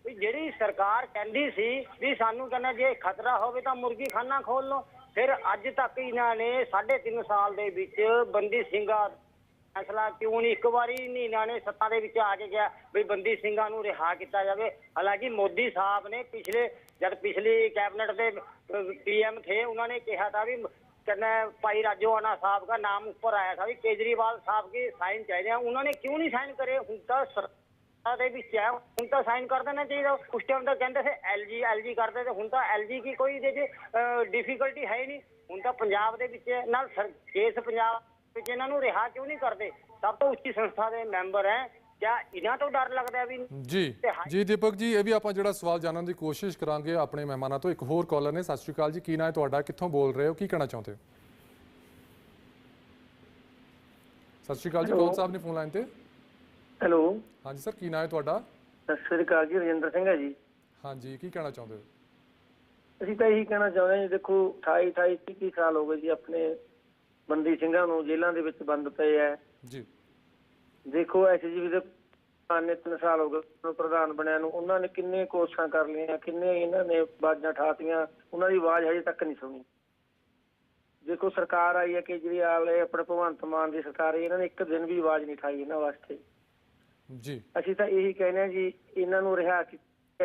ਵੀ ਜਿਹੜੀ ਸਰਕਾਰ ਕਹਿੰਦੀ ਸੀ ਵੀ ਸਾਨੂੰ ਕਹਿੰਦਾ ਜੇ ਖਤਰਾ ਹੋਵੇ ਤਾਂ ਮੁਰਗੀ ਖਾਨਾ ਖੋਲ ਲਓ। ਫਿਰ ਅੱਜ ਤੱਕ ਇਹਨਾਂ ਨੇ 3.5 ਸਾਲ ਦੇ ਵਿੱਚ ਬੰਦੀ ਸਿੰਘਾਂ ਫੈਸਲਾ ਕਿਉਂ ਨਹੀਂ? ਇੱਕ ਵਾਰੀ ਨੀਨਾ ਨੇ ਸੱਤਾ ਦੇ ਵਿੱਚ ਆ ਕੇ ਗਿਆ ਵੀ ਬੰਦੀ ਸਿੰਘਾਂ ਨੂੰ ਰਿਹਾ ਕੀਤਾ ਜਾਵੇ। ਹਾਲਾਂਕਿ ਮੋਦੀ ਸਾਹਿਬ ਨੇ ਪਿਛਲੇ, ਜਦ ਪਿਛਲੀ ਕੈਬਨਿਟ ਦੇ ਪੀਐਮ ਥੇ, ਉਹਨਾਂ ਨੇ ਕਿਹਾ ਤਾਂ ਵੀ ਕਹਿੰਦਾ ਭਾਈ ਰਾਜੋਆਣਾ ਸਾਹਿਬ ਦਾ ਨਾਮ ਉੱਪਰ ਆਇਆ ਸੀ ਵੀ ਕੇਜਰੀਵਾਲ ਸਾਹਿਬ ਕੀ ਸਾਈਨ ਚਾਹੀਦੇ ਆ? ਉਹਨਾਂ ਨੇ ਕਿਉਂ ਨਹੀਂ ਸਾਈਨ ਕਰੇ? ਹੁਣ ਤਾਂ ਸੱਤਾ ਦੇ ਵਿੱਚ ਆ, ਹੁਣ ਤਾਂ ਸਾਈਨ ਕਰ ਦੇਣਾ ਚਾਹੀਦਾ। ਉਸ ਟਾਈਮ ਤਾਂ ਕਹਿੰਦੇ ਸੀ ਐਲ ਜੀ ਐਲ ਜੀ ਕਰਦੇ ਤੇ ਹੁਣ ਤਾਂ ਐਲ ਜੀ ਕੀ ਕੋਈ ਜੇ ਡਿਫਿਕਲਟੀ ਹੈ ਹੀ ਨਹੀਂ। ਹੁਣ ਤਾਂ ਪੰਜਾਬ ਦੇ ਵਿੱਚ, ਨਾਲ ਸਰ ਕੇਸ ਪੰਜਾਬ ਵਿੱਚ ਇਹਨਾਂ ਨੂੰ ਰਿਹਾ ਕਿਉਂ ਨਹੀਂ ਕਰਦੇ? ਸਭ ਤੋਂ ਉੱਚੀ ਸੰਸਥਾ ਦੇ ਮੈਂਬਰ ਹੈ ਕਿਆ ਇਹਨਾਂ ਤੋਂ ਡਰ ਲੱਗਦਾ ਵੀ ਜੀ ਜੀ ਦੀਪਕ ਜੀ ਇਹ ਵੀ ਆਪਾਂ ਜਿਹੜਾ ਸਵਾਲ ਜਾਣਨ ਦੀ ਕੋਸ਼ਿਸ਼ ਕਰਾਂਗੇ ਆਪਣੇ ਮਹਿਮਾਨਾਂ ਤੋਂ। ਇੱਕ ਹੋਰ ਕਾਲਰ ਨੇ ਸਤਿ ਸ਼੍ਰੀ ਅਕਾਲ ਜੀ ਕੀ ਨਾਂ ਹੈ ਤੁਹਾਡਾ? ਕਿੱਥੋਂ ਬੋਲ ਰਹੇ ਹੋ? ਕੀ ਕਹਿਣਾ ਚਾਹੁੰਦੇ ਹੋ? ਸਤਿ ਸ਼੍ਰੀ ਅਕਾਲ ਜੀ ਕੌਣ ਸਾਹਿਬ ਨੇ ਫੋਨ ਲਾਈਨ ਤੇ? ਹੈਲੋ। ਹਾਂਜੀ ਸਰ ਕੀ ਨਾਂ ਹੈ ਤੁਹਾਡਾ? ਸਤਿ ਸ੍ਰੀ ਅਕਾਲ ਜੀ ਰਜਿੰਦਰ ਸਿੰਘ ਹੈ ਜੀ। ਹਾਂਜੀ ਕੀ ਕਹਿਣਾ ਚਾਹੁੰਦੇ ਹੋ? ਅਸੀਂ ਤਾਂ ਇਹੀ ਕਹਿਣਾ ਚਾਹੁੰਦੇ ਹਾਂ ਜੀ ਦੇਖੋ 28 28 30 ਸਾਲ ਹੋ ਗਏ ਜੀ ਆਪਣੇ ਬੰਦੀ ਸਿੰਘਾਂ ਨੂੰ ਜੇਲ੍ਹਾਂ ਦੇ ਵਿੱਚ ਬੰਦ ਪਏ ਐ। ਜੀ। ਦੇਖੋ ਐਸਜੀਬੀ ਦੇ ਨੇ 3 ਸਾਲ ਹੋ ਗਏ ਉਹਨੂੰ ਪ੍ਰਧਾਨ ਬਣਿਆ ਨੂੰ। ਉਹਨਾਂ ਨੇ ਕਿੰਨੇ ਕੋਸ਼ਿਸ਼ਾਂ ਕਰ ਲਈਆਂ ਕਿੰਨੇ ਇਹਨਾਂ ਨੇ ਬਾਜਾਂ ਠਾਤੀਆਂ ਉਹਨਾਂ ਦੀ ਆਵਾਜ਼ ਹਜੇ ਤੱਕ ਨਹੀਂ ਸੁਣੀ। ਦੇਖੋ ਸਰਕਾਰ ਆਈ ਹੈ ਕੇਜਰੀਵਾਲ ਹੈ ਆਪਣੇ ਭਗਵੰਤ ਮਾਨ ਦੀ ਸਰਕਾਰ ਹੈ ਇਹਨਾਂ ਨੇ ਇੱਕ ਦਿਨ ਵੀ ਆਵਾਜ਼ ਨਹੀਂ ਠਾਈ ਇਹਨਾਂ ਵਾਸਤੇ। ਜੀ। ਅਸੀਂ ਤਾਂ ਇਹੀ ਕਹਿੰਦੇ ਹਾਂ ਜੀ ਇਹਨਾਂ ਨੂੰ ਰਿਹਾ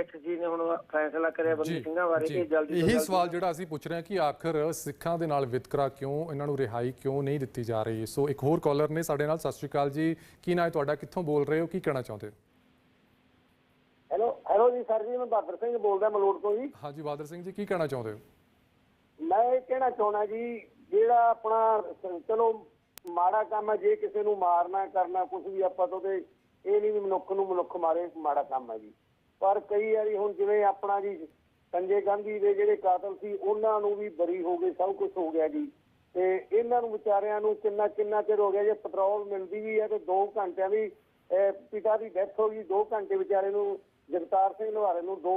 ਕਿ ਐਸਜੀ ਨੇ ਹੁਣ ਫੈਸਲਾ ਕਰਿਆ ਬੰਦੀ ਜੀ ਸਿੰਘਾਂ ਬਾਰੇ ਜੀ। ਕਿ ਜਲਦੀ ਇਹੀ ਸਵਾਲ ਜਿਹੜਾ ਅਸੀਂ ਪੁੱਛ ਰਹੇ ਹਾਂ ਕਿ ਆਖਰ ਸਿੱਖਾਂ ਦੇ ਨਾਲ ਵਿਤਕਰਾ ਕਿਉਂ ਇਹਨਾਂ ਨੂੰ ਰਿਹਾਈ ਕਿਉਂ ਨਹੀਂ ਦਿੱਤੀ ਜਾ ਰਹੀ? ਸੋ ਇੱਕ ਹੋਰ ਕਾਲਰ ਨੇ ਸਾਡੇ ਨਾਲ। ਸਤਿ ਸ਼੍ਰੀ ਅਕਾਲ ਜੀ। ਕੀ ਨਾਂ ਹੈ ਤੁਹਾਡਾ? ਕਿੱਥੋਂ ਬੋਲ ਰਹੇ ਹੋ? ਕੀ ਕਹਿਣਾ ਚਾਹੁੰਦੇ ਹੋ? ਹੈਲੋ ਹੈਲੋ ਜੀ ਸਰ ਜੀ ਮੈਂ ਬਹਾਦਰ ਸਿੰਘ ਬੋਲਦਾ ਮਲੋਟ ਤੋਂ ਜੀ। ਹਾਂਜੀ ਬਾਦਰ ਸਿੰਘ ਜੀ ਕੀ ਕਹਿਣਾ ਚਾਹੁੰਦੇ ਹੋ? ਮੈਂ ਇਹ ਕਹਿਣਾ ਚਾਹੁੰਦਾ ਜੀ ਜਿਹੜਾ ਆਪਣਾ ਚਲੋ ਮਾੜਾ ਕੰਮ ਹੈ ਜੇ ਕਿਸੇ ਨੂੰ ਮਾਰਨਾ ਕਰਨਾ ਕੁਝ ਵੀ ਆਪਾਂ ਤੋਂ ਤੇ ਇਹ ਨਹੀਂ ਵੀ ਮਨੁੱਖ ਨੂੰ ਮਨੁੱਖ ਮਾਰੇ ਮਾੜਾ ਕੰਮ ਹੈ ਜੀ। ਪਰ ਕਈ ਵਾਰੀ ਹੁਣ ਜਿਵੇਂ ਆਪਣਾ ਜੀ ਸੰਜੇ ਗਾਂਧੀ ਦੇ ਜਿਹੜੇ ਕਾਤਲ ਸੀ, ਉਹਨਾਂ ਨੂੰ ਵੀ ਬਰੀ ਹੋ ਗਏ ਸਭ ਕੁਝ ਹੋ ਗਿਆ ਜੀ। ਤੇ ਇਹਨਾਂ ਨੂੰ ਵਿਚਾਰਿਆਂ ਨੂੰ ਕਿੰਨਾ ਕਿੰਨਾ ਚਿਰ ਹੋ ਗਿਆ, ਜੇ ਪੈਟਰੋਲ ਮਿਲਦੀ ਵੀ ਹੈ ਤੇ 2 ਘੰਟਿਆਂ ਦੀ ਪਿਤਾ ਦੀ ਡੈਥ ਹੋ ਗਈ 2 ਘੰਟੇ ਵਿਚਾਰੇ ਨੂੰ, ਜਗਤਾਰ ਸਿੰਘ ਲਵਾਰੇ ਨੂੰ 2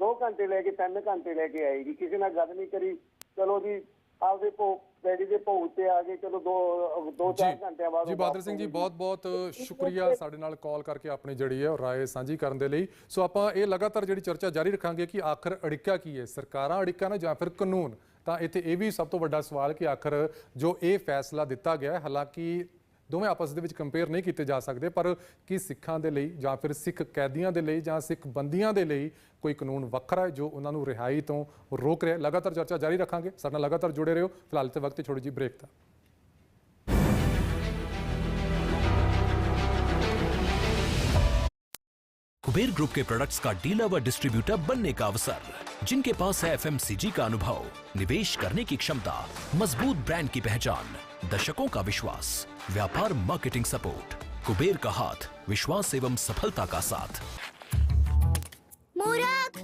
2 ਘੰਟੇ ਲੈ ਕੇ 3 ਘੰਟੇ ਲੈ ਕੇ ਆਏ ਜੀ। ਕਿਸੇ ਨਾਲ ਗੱਲ ਨਹੀਂ ਕਰੀ, ਚਲੋ ਜੀ, ਆਪਦੇ ਭੋਗ ਡੈਡੀ ਦੇ ਭੋਗ ਤੇ ਆ ਗਏ ਚਲੋ 2 2 4 ਘੰਟਿਆਂ ਬਾਅਦ ਜੀ ਬਾਦਰ ਸਿੰਘ ਜੀ। ਬਹੁਤ ਬਹੁਤ ਸ਼ੁਕਰੀਆ ਸਾਡੇ ਨਾਲ ਕਾਲ ਕਰਕੇ ਆਪਣੀ ਜਿਹੜੀ ਹੈ ਰਾਏ ਸਾਂਝੀ ਕਰਨ ਦੇ ਲਈ। ਸੋ ਆਪਾਂ ਇਹ ਲਗਾਤਾਰ ਜਿਹੜੀ ਚਰਚਾ ਜਾਰੀ ਰੱਖਾਂਗੇ ਕਿ ਆਖਰ ਅੜਿੱਕਾ ਕੀ ਹੈ? ਸਰਕਾਰਾਂ ਅੜਿੱਕਾ ਨੇ ਜਾਂ ਫਿਰ ਕਾਨੂੰਨ? ਤਾਂ ਇੱਥੇ ਇਹ ਵੀ ਸਭ ਤੋਂ ਵੱਡਾ ਸਵਾਲ ਕਿ ਆਖਰ ਜੋ ਇਹ ਫੈਸਲਾ ਦਿੱਤਾ ਗਿਆ ਹੈ ਹਾਲਾਂਕਿ ਦੋਵੇਂ ਆਪਸ ਦੇ ਵਿੱਚ ਕੰਪੇਅਰ ਨਹੀਂ ਕੀਤੇ ਜਾ ਸਕਦੇ ਪਰ ਕੀ ਸਿੱਖਾਂ ਦੇ ਲਈ ਜਾਂ ਫਿਰ ਸਿੱਖ ਕੈਦੀਆਂ ਦੇ ਲਈ ਜਾਂ ਸਿੱਖ ਬੰਦੀਆਂ ਦੇ ਲਈ ਕੋਈ ਕਾਨੂੰਨ ਵੱਖਰਾ ਹੈ ਜੋ ਉਹਨਾਂ ਨੂੰ ਰਿਹਾਈ ਤੋਂ ਰੋਕ ਰਿਹਾ ਹੈ? ਲਗਾਤਾਰ ਚਰਚਾ ਜਾਰੀ ਰੱਖਾਂਗੇ ਸਾਡੇ ਨਾਲ ਲਗਾਤਾਰ ਜੁੜੇ ਰਹੋ ਫਿਲਹਾਲ ਤੇ ਵਕਤ ਥੋੜੀ ਜੀ ਬ੍ਰੇਕ ਦਾ कुबेर ग्रुप के प्रोडक्ट्स का डीलर व डिस्ट्रीब्यूटर बनने का अवसर जिनके पास है एफएमसीजी का अनुभव निवेश करने की क्षमता मजबूत ब्रांड की पहचान दशकों का विश्वास व्यापार मार्केटिंग सपोर्ट कुबेर का हाथ विश्वास एवं सफलता का साथ મોરાક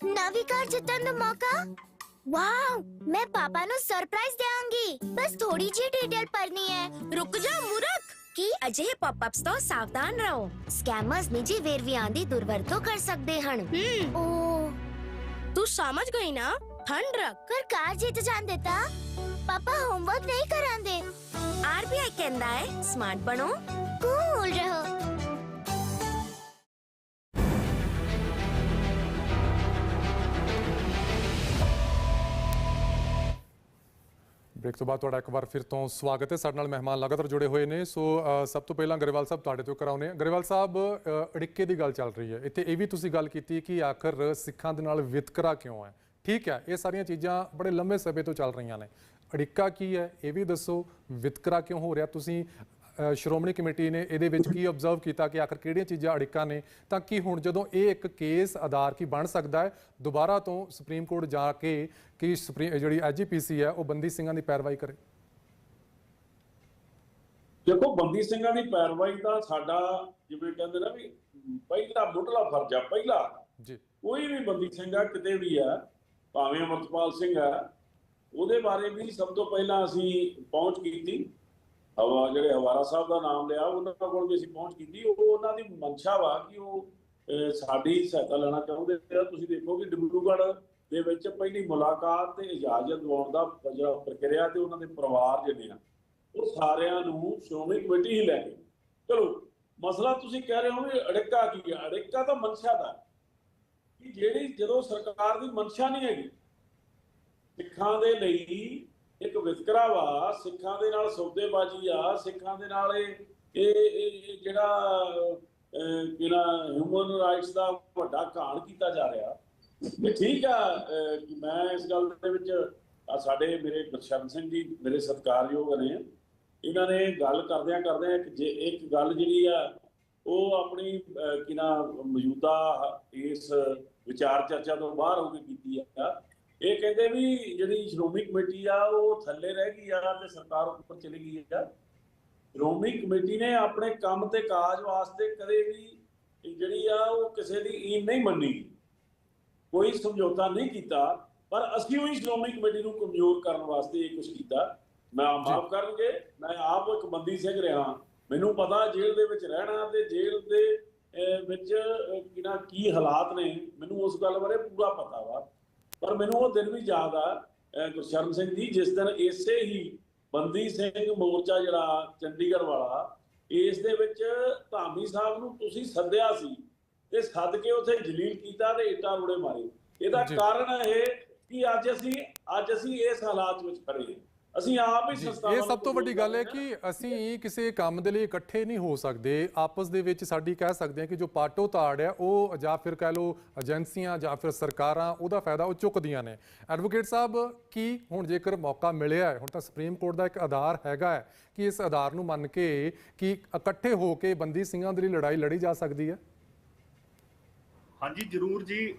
નવી કાર જીતવાનો મોકો વાવ મેં પાપાનો સરપ્રાઈઝ દેવાંગી બસ થોડી જ ડિટેલ પરની હે રુક જા મુરખ કી અજે પોપઅપ્સ તો સાવધાન રહો સ્કેમર્સ નિજી વેરવી આંધી દુર્વર્તો કર સકદે હણ ઓ તું સમજ ગઈ ના ठंड रख कर कार जीत जान देता ਪਾਪਾ ਹੋਮਵਰਕ ਨਹੀਂ ਕਰਾਂਦੇ ਆਰਬੀਆਈ ਕਹਿੰਦਾ ਹੈ ਸਮਾਰਟ ਬਣੋ ਕੂਲ ਰਹੋ ਬ੍ਰੇਕ ਤੋਂ ਬਾਅਦ ਤੁਹਾਡਾ ਇੱਕ ਵਾਰ ਫਿਰ ਤੋਂ ਸਵਾਗਤ ਹੈ ਸਾਡੇ ਨਾਲ ਮਹਿਮਾਨ ਲਗਾਤਾਰ ਜੁੜੇ ਹੋਏ ਨੇ ਸੋ ਸਭ ਤੋਂ ਪਹਿਲਾਂ ਗਰੇਵਾਲ ਸਾਹਿਬ ਤੁਹਾਡੇ ਤੋਂ ਕਰਾਉਨੇ ਆ ਗਰੇਵਾਲ ਸਾਹਿਬ ਅੜਿੱਕੇ ਦੀ ਗੱਲ ਚੱਲ ਰਹੀ ਹੈ ਇੱਥੇ ਇਹ ਵੀ ਤੁਸੀਂ ਗੱਲ ਕੀਤੀ ਕਿ ਆਖਰ ਸਿੱਖਾਂ ਦੇ ਨਾਲ ਵਿਤਕਰਾ ਕਿਉਂ ਹੈ ਠੀਕ ਹੈ ਇਹ ਸਾਰੀਆਂ ਚੀਜ਼ਾਂ ਬੜੇ ਲੰਬੇ ਸਮੇਂ ਤੋਂ ਚੱਲ ਰਹੀਆਂ ਨੇ ਅੜਿੱਕਾ ਕੀ ਹੈ? ਇਹ ਵੀ ਦੱਸੋ। ਵਿਤਕਰਾ ਕਿਉਂ ਹੋ ਰਿਹਾ? ਤੁਸੀਂ ਸ਼੍ਰੋਮਣੀ ਕਮੇਟੀ ਨੇ ਇਹਦੇ ਵਿੱਚ ਕੀ ਆਬਜ਼ਰਵ ਕੀਤਾ ਕਿ ਆਖਰ ਕਿਹੜੀਆਂ ਚੀਜ਼ਾਂ ਅੜਿੱਕਾਂ ਨੇ? ਤਾਂ ਕੀ ਹੁਣ ਜਦੋਂ ਇਹ ਇੱਕ ਕੇਸ ਆਧਾਰ ਕੀ ਬਣ ਸਕਦਾ ਹੈ? ਦੁਬਾਰਾ ਤੋਂ ਸੁਪਰੀਮ ਕੋਰਟ ਜਾ ਕੇ ਕਿ ਸੁਪਰੀਮ ਜਿਹੜੀ ਐਜੀਪੀਸੀ ਹੈ ਉਹ ਬੰਦੀ ਸਿੰਘਾਂ ਦੀ ਪੈਰਵਾਈ ਕਰੇ। ਦੇਖੋ ਬੰਦੀ ਸਿੰਘਾਂ ਦੀ ਪੈਰਵਾਈ ਦਾ ਸਾਡਾ ਜਿਵੇਂ ਕਹਿੰਦੇ ਨਾ ਵੀ ਪਹਿਲਾ ਮੁੱਢਲਾ ਫਰਜ਼ ਆ ਪਹਿਲਾ। ਜੀ। ਕੋਈ ਵੀ ਬੰਦੀ ਸਿੰਘ ਆ ਕਿਤੇ ਵੀ ਆ ਭਾਵੇਂ ਅਮਰਤਪਾਲ ਸਿੰਘ ਆ ਉਹਦੇ ਬਾਰੇ ਵੀ ਸਭ ਤੋਂ ਪਹਿਲਾਂ ਅਸੀਂ ਪਹੁੰਚ ਕੀਤੀ। ਹਵਾ, ਜਿਹੜੇ ਹਵਾਰਾ ਸਾਹਿਬ ਦਾ ਨਾਮ ਲਿਆ, ਉਹਨਾਂ ਕੋਲ ਵੀ ਅਸੀਂ ਪਹੁੰਚ ਕੀਤੀ। ਉਹ ਉਹਨਾਂ ਦੀ ਮਨਸ਼ਾ ਵਾ ਕਿ ਉਹ ਸਾਡੀ ਸਹਾਇਤਾ ਲੈਣਾ ਚਾਹੁੰਦੇ ਆ। ਤੁਸੀਂ ਦੇਖੋ ਕਿ ਡਿਬਰੂਗੜ੍ਹ ਦੇ ਵਿੱਚ ਪਹਿਲੀ ਮੁਲਾਕਾਤ ਤੇ ਇਜਾਜ਼ਤ ਦਿਵਾਉਣ ਦਾ ਜਿਹੜਾ ਪ੍ਰਕਿਰਿਆ ਤੇ ਉਹਨਾਂ ਦੇ ਪਰਿਵਾਰ ਜਿਹੜੇ ਆ, ਉਹ ਸਾਰਿਆਂ ਨੂੰ ਸ਼੍ਰੋਮਣੀ ਕਮੇਟੀ ਹੀ ਲੈ ਕੇ ਚਲੋ, ਮਸਲਾ ਤੁਸੀਂ ਕਹਿ ਰਹੇ ਹੋ ਵੀ ਅੜਿੱਕਾ ਕੀ ਹੈ ਅੜਿੱਕਾ ਤਾਂ ਮਨਸ਼ਾ ਦਾ। ਕਿ ਜਿਹੜੀ ਜਦੋਂ ਸਰਕਾਰ ਦੀ ਮਨਸ਼ਾ ਨਹੀਂ ਹੈਗੀ ਸਿੱਖਾਂ ਦੇ ਲਈ ਇੱਕ ਵਿਤਕਰਾ ਵਾ ਸਿੱਖਾਂ ਦੇ ਨਾਲ ਸੌਦੇਬਾਜ਼ੀ ਆ ਸਿੱਖਾਂ ਦੇ ਨਾਲ ਇਹ ਇਹ ਜਿਹੜਾ ਜਿਹੜਾ ਹਿਊਮਨ ਰਾਈਟਸ ਦਾ ਵੱਡਾ ਘਾਣ ਕੀਤਾ ਜਾ ਰਿਹਾ। ਇਹ ਠੀਕ ਆ ਕਿ ਮੈਂ ਇਸ ਗੱਲ ਦੇ ਵਿੱਚ ਸਾਡੇ ਮੇਰੇ ਗੁਰਸ਼ਰਨ ਸਿੰਘ ਜੀ ਮੇਰੇ ਸਤਿਕਾਰਯੋਗ ਨੇ। ਇਹਨਾਂ ਨੇ ਗੱਲ ਕਰਦਿਆਂ ਕਰਦਿਆਂ ਇੱਕ ਜੇ ਇੱਕ ਗੱਲ ਜਿਹੜੀ ਆ ਉਹ ਆਪਣੀ ਅਹ, ਨਾ ਮੌਜੂਦਾ ਇਸ ਵਿਚਾਰ ਚਰਚਾ ਤੋਂ ਬਾਹਰ ਹੋ ਕੇ ਕੀਤੀ ਆ। ਇਹ ਕਹਿੰਦੇ ਵੀ ਜਿਹੜੀ ਸ਼੍ਰੋਮਣੀ ਕਮੇਟੀ ਆ ਉਹ ਥੱਲੇ ਰਹਿ ਗਈ ਆ ਤੇ ਸਰਕਾਰ ਉੱਪਰ ਚਲੀ ਗਈ ਆ। ਸ਼੍ਰੋਮਣੀ ਕਮੇਟੀ ਨੇ ਆਪਣੇ ਕੰਮ ਤੇ ਕਾਜ ਵਾਸਤੇ ਕਦੇ ਵੀ ਜਿਹੜੀ ਆ ਉਹ ਕਿਸੇ ਦੀ ਈਨ ਨਹੀਂ ਮੰਨੀ। ਕੋਈ ਸਮਝੌਤਾ ਨਹੀਂ ਕੀਤਾ ਪਰ ਅਸੀਂ ਵੀ ਸ਼੍ਰੋਮਣੀ ਕਮੇਟੀ ਨੂੰ ਕਮਜ਼ੋਰ ਕਰਨ ਵਾਸਤੇ ਇਹ ਕੁਝ ਕੀਤਾ। ਮੈਂ ਮਾਫ ਕਰਨਗੇ ਮੈਂ ਆਪ ਇੱਕ ਬੰਦੀ ਸਿੰਘ ਰਿਹਾ। ਮੈਨੂੰ ਪਤਾ ਜੇਲ੍ਹ ਦੇ ਵਿੱਚ ਰਹਿਣਾ ਤੇ ਜੇਲ੍ਹ ਦੇ ਵਿੱਚ ਅਹ, ਕੀ ਨਾ ਕੀ ਹਾਲਾਤ ਨੇ ਮੈਨੂੰ ਉਸ ਗੱਲ ਬਾਰੇ ਪੂਰਾ ਪਤਾ ਵਾ। ਪਰ ਮੈਨੂੰ ਉਹ ਦਿਨ ਵੀ ਯਾਦ ਆ ਗੁਰਸ਼ਰਨ ਸਿੰਘ ਜੀ ਜਿਸ ਦਿਨ ਇਸੇ ਹੀ ਬੰਦੀ ਸਿੰਘ ਮੋਰਚਾ ਜਿਹੜਾ ਚੰਡੀਗੜ੍ਹ ਵਾਲਾ ਇਸ ਦੇ ਵਿੱਚ ਧਾਮੀ ਸਾਹਿਬ ਨੂੰ ਤੁਸੀਂ ਸੱਦਿਆ ਸੀ ਤੇ ਸੱਦ ਕੇ ਉੱਥੇ ਜਲੀਲ ਕੀਤਾ ਤੇ ਇੱਟਾਂ ਰੋੜੇ ਮਾਰੇ ਇਹਦਾ। ਕਾਰਨ ਇਹ ਕਿ ਅੱਜ ਅਸੀਂ ਅੱਜ ਅਸੀਂ ਇਸ ਹਾਲਾਤ ਵਿੱਚ ਖੜੇ ਹਾਂ ਅਸੀਂ ਆਪ ਹੀ ਸੰਸਥਾਵਾਂ ਇਹ ਸਭ ਤੋਂ ਵੱਡੀ ਗੱਲ ਹੈ ਕਿ ਅਸੀਂ ਕਿਸੇ ਕੰਮ ਦੇ ਲਈ ਇਕੱਠੇ ਨਹੀਂ ਹੋ ਸਕਦੇ ਆਪਸ ਦੇ ਵਿੱਚ ਸਾਡੀ ਕਹਿ ਸਕਦੇ ਹਾਂ ਕਿ ਜੋ ਪਾਟੋ ਤਾੜ ਹੈ ਉਹ ਜਾਂ ਫਿਰ ਕਹਿ ਲਓ ਏਜੰਸੀਆਂ ਜਾਂ ਫਿਰ ਸਰਕਾਰਾਂ ਉਹਦਾ ਫਾਇਦਾ ਉਹ ਚੁੱਕਦੀਆਂ ਨੇ। ਐਡਵੋਕੇਟ ਸਾਹਿਬ ਕੀ ਹੁਣ ਜੇਕਰ ਮੌਕਾ ਮਿਲਿਆ ਹੈ ਹੁਣ ਤਾਂ ਸੁਪਰੀਮ ਕੋਰਟ ਦਾ ਇੱਕ ਆਧਾਰ ਹੈਗਾ ਹੈ ਕਿ ਇਸ ਆਧਾਰ ਨੂੰ ਮੰਨ ਕੇ ਕਿ ਇਕੱਠੇ ਹੋ ਕੇ ਬੰਦੀ ਸਿੰਘਾਂ ਦੇ ਲਈ ਲੜਾਈ ਲੜੀ ਜਾ ਸਕਦੀ ਹੈ? ਹਾਂਜੀ ਜਰੂਰ ਜੀ।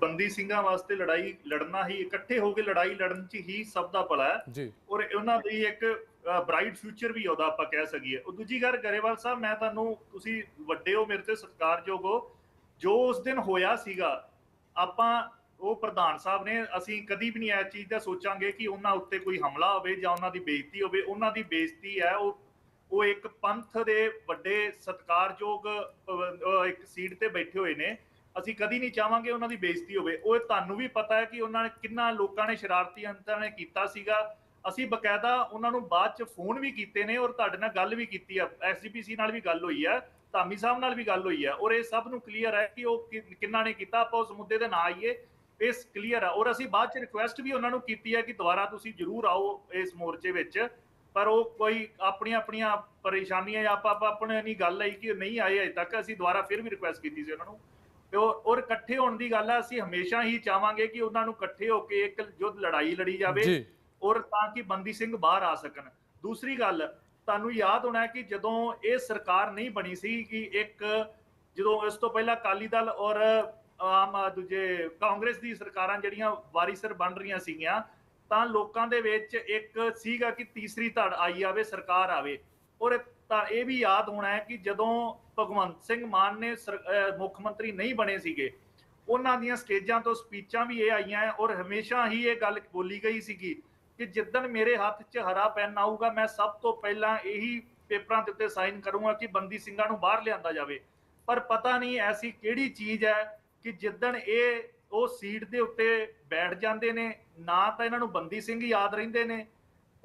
ਬੰਦੀ ਸਿੰਘਾਂ ਵਾਸਤੇ ਲੜਾਈ ਲੜਨਾ ਹੀ ਇਕੱਠੇ ਹੋ ਕੇ ਲੜਾਈ ਲੜਨ 'ਚ ਹੀ ਸਭ ਦਾ ਭਲਾ ਹੈ। ਔਰ ਉਹਨਾਂ ਦੀ ਇੱਕ ਬ੍ਰਾਈਟ ਫਿਊਚਰ ਵੀ ਉਹਦਾ ਆਪਾਂ ਕਹਿ ਸਕੀਏ। ਉਹ ਦੂਜੀ ਗੱਲ ਗਰੇਵਾਲ ਸਾਹਿਬ ਮੈਂ ਤੁਹਾਨੂੰ ਤੁਸੀਂ ਵੱਡੇ ਹੋ ਮੇਰੇ ਤੇ ਸਤਿਕਾਰਯੋਗ ਹੋ। ਜੋ ਉਸ ਦਿਨ ਹੋਇਆ ਸੀਗਾ ਆਪਾਂ ਉਹ ਪ੍ਰਧਾਨ ਸਾਹਿਬ ਨੇ ਅਸੀਂ ਕਦੀ ਵੀ ਨਹੀਂ ਇਹ ਚੀਜ਼ ਦਾ ਸੋਚਾਂਗੇ ਕਿ ਉਹਨਾਂ ਉੱਤੇ ਕੋਈ ਹਮਲਾ ਹੋਵੇ ਜਾਂ ਉਹਨਾਂ ਦੀ ਬੇਇੱਜ਼ਤੀ ਹੋਵੇ। ਉਹਨਾਂ ਦੀ ਬੇਇੱਜ਼ਤੀ ਹੈ ਉਹ ਉਹ ਇੱਕ ਪੰਥ ਦੇ ਵੱਡੇ ਸਤਿਕਾਰਯੋਗ ਇੱਕ ਸੀਟ ਤੇ ਬੈਠੇ ਹੋਏ ਨੇ। ਅਸੀਂ ਕਦੀ ਨਹੀਂ ਚਾਹਾਂਗੇ ਉਹਨਾਂ ਦੀ ਬੇਇੱਜ਼ਤੀ ਹੋਵੇ। ਉਹ ਤੁਹਾਨੂੰ ਵੀ ਪਤਾ ਹੈ ਕਿ ਉਹਨਾਂ ਨੇ ਕਿੰਨਾ ਲੋਕਾਂ ਨੇ ਸ਼ਰਾਰਤੀ ਅੰਤਾਂ ਨੇ ਕੀਤਾ ਸੀਗਾ। ਅਸੀਂ ਬਕਾਇਦਾ ਉਹਨਾਂ ਨੂੰ ਬਾਅਦ ਚ ਫੋਨ ਵੀ ਕੀਤੇ ਨੇ ਔਰ ਤੁਹਾਡੇ ਨਾਲ ਗੱਲ ਵੀ ਕੀਤੀ ਆ। ਐਸਜੀਪੀਸੀ ਨਾਲ ਵੀ ਗੱਲ ਹੋਈ ਹੈ, ਧਾਮੀ ਸਾਹਿਬ ਨਾਲ ਵੀ ਗੱਲ ਹੋਈ ਹੈ ਔਰ ਇਹ ਸਭ ਨੂੰ ਕਲੀਅਰ ਹੈ ਕਿ ਉਹ ਕਿੰਨਾ ਨੇ ਕੀਤਾ। ਆਪਾਂ ਉਸ ਮੁੱਦੇ ਤੇ ਨਾ ਆਈਏ, ਇਸ ਕਲੀਅਰ ਆ। ਔਰ ਅਸੀਂ ਬਾਅਦ ਚ ਰਿਕੁਐਸਟ ਵੀ ਉਹਨਾਂ ਨੂੰ ਕੀਤੀ ਹੈ ਕਿ ਦੁਬਾਰਾ ਤੁਸੀਂ ਜ਼ਰੂਰ ਆਓ ਇਸ ਮੋਰਚੇ ਵਿੱਚ। ਪਰ ਉਹ ਕੋਈ ਆਪਣੀਆਂ ਆਪਣੀਆਂ ਪਰੇਸ਼ਾਨੀਆਂ ਜਾਂ ਆਪਾਂ ਆਪਣੇ ਨਹੀਂ ਗੱਲ ਆਈ ਕਿ ਨਹੀਂ ਆਏ ਅਜੇ ਤੱਕ, ਅਸੀਂ ਦੁਬਾਰਾ ਫਿਰ ਵੀ ਰਿਕੁਐਸਟ ਕੀਤੀ ਸੀ ਉਹਨਾਂ ਨੂੰ। ਤੇ ਔਰ ਇਕੱਠੇ ਹੋਣ ਦੀ ਗੱਲ ਆ ਅਸੀਂ ਹਮੇਸ਼ਾ ਹੀ ਚਾਹਾਂਗੇ ਕਿ ਉਹਨਾਂ ਨੂੰ ਇਕੱਠੇ ਹੋ ਕੇ ਇੱਕ ਯੁੱਧ ਲੜਾਈ ਲੜੀ ਜਾਵੇ ਔਰ ਤਾਂ ਕਿ ਬੰਦੀ ਸਿੰਘ ਬਾਹਰ ਆ ਸਕਣ। ਦੂਸਰੀ ਗੱਲ ਤੁਹਾਨੂੰ ਯਾਦ ਹੋਣਾ ਕਿ ਜਦੋਂ ਇਹ ਸਰਕਾਰ ਨਹੀਂ ਬਣੀ ਸੀ ਕਿ ਇੱਕ ਜਦੋਂ ਇਸ ਤੋਂ ਪਹਿਲਾਂ ਅਕਾਲੀ ਦਲ ਔਰ ਆਮ ਦੂਜੇ ਕਾਂਗਰਸ ਦੀ ਸਰਕਾਰਾਂ ਜਿਹੜੀਆਂ ਵਾਰੀਸਰ ਬਣ ਰਹੀਆਂ ਸੀਗੀਆਂ ਤਾਂ ਲੋਕਾਂ ਦੇ ਵਿੱਚ ਇੱਕ ਸੀਗਾ ਕਿ ਤੀਸਰੀ ਧੜ ਆਈ ਆਵੇ ਸਰਕਾਰ ਆਵੇ। ਔਰ ਤਾਂ ਇਹ ਵੀ ਯਾਦ ਹੋਣਾ ਹੈ ਕਿ ਜਦੋਂ ਭਗਵੰਤ ਸਿੰਘ ਮਾਨ ਨੇ ਮੁੱਖ ਮੰਤਰੀ ਨਹੀਂ ਬਣੇ ਸੀਗੇ, ਉਹਨਾਂ ਦੀਆਂ ਸਟੇਜਾਂ ਤੋਂ ਸਪੀਚਾਂ ਵੀ ਇਹ ਆਈਆਂ ਔਰ ਹਮੇਸ਼ਾ ਹੀ ਇਹ ਗੱਲ ਬੋਲੀ ਗਈ ਸੀਗੀ ਕਿ ਜਿੱਦਣ ਮੇਰੇ ਹੱਥ 'ਚ ਹਰਾ ਪੈਨ ਆਊਗਾ, ਮੈਂ ਸਭ ਤੋਂ ਪਹਿਲਾਂ ਇਹੀ ਪੇਪਰਾਂ ਦੇ ਉੱਤੇ ਸਾਈਨ ਕਰੂੰਗਾ ਕਿ ਬੰਦੀ ਸਿੰਘਾਂ ਨੂੰ ਬਾਹਰ ਲਿਆਂਦਾ ਜਾਵੇ। ਪਰ ਪਤਾ ਨਹੀਂ ਐਸੀ ਕਿਹੜੀ ਚੀਜ਼ ਹੈ ਕਿ ਜਿੱਦਣ ਇਹ, ਉਹ ਸੀਟ ਦੇ ਉੱਤੇ ਬੈਠ ਜਾਂਦੇ ਨੇ, ਨਾ ਤਾਂ ਇਹਨਾਂ ਨੂੰ ਬੰਦੀ ਸਿੰਘ ਯਾਦ ਰਹਿੰਦੇ ਨੇ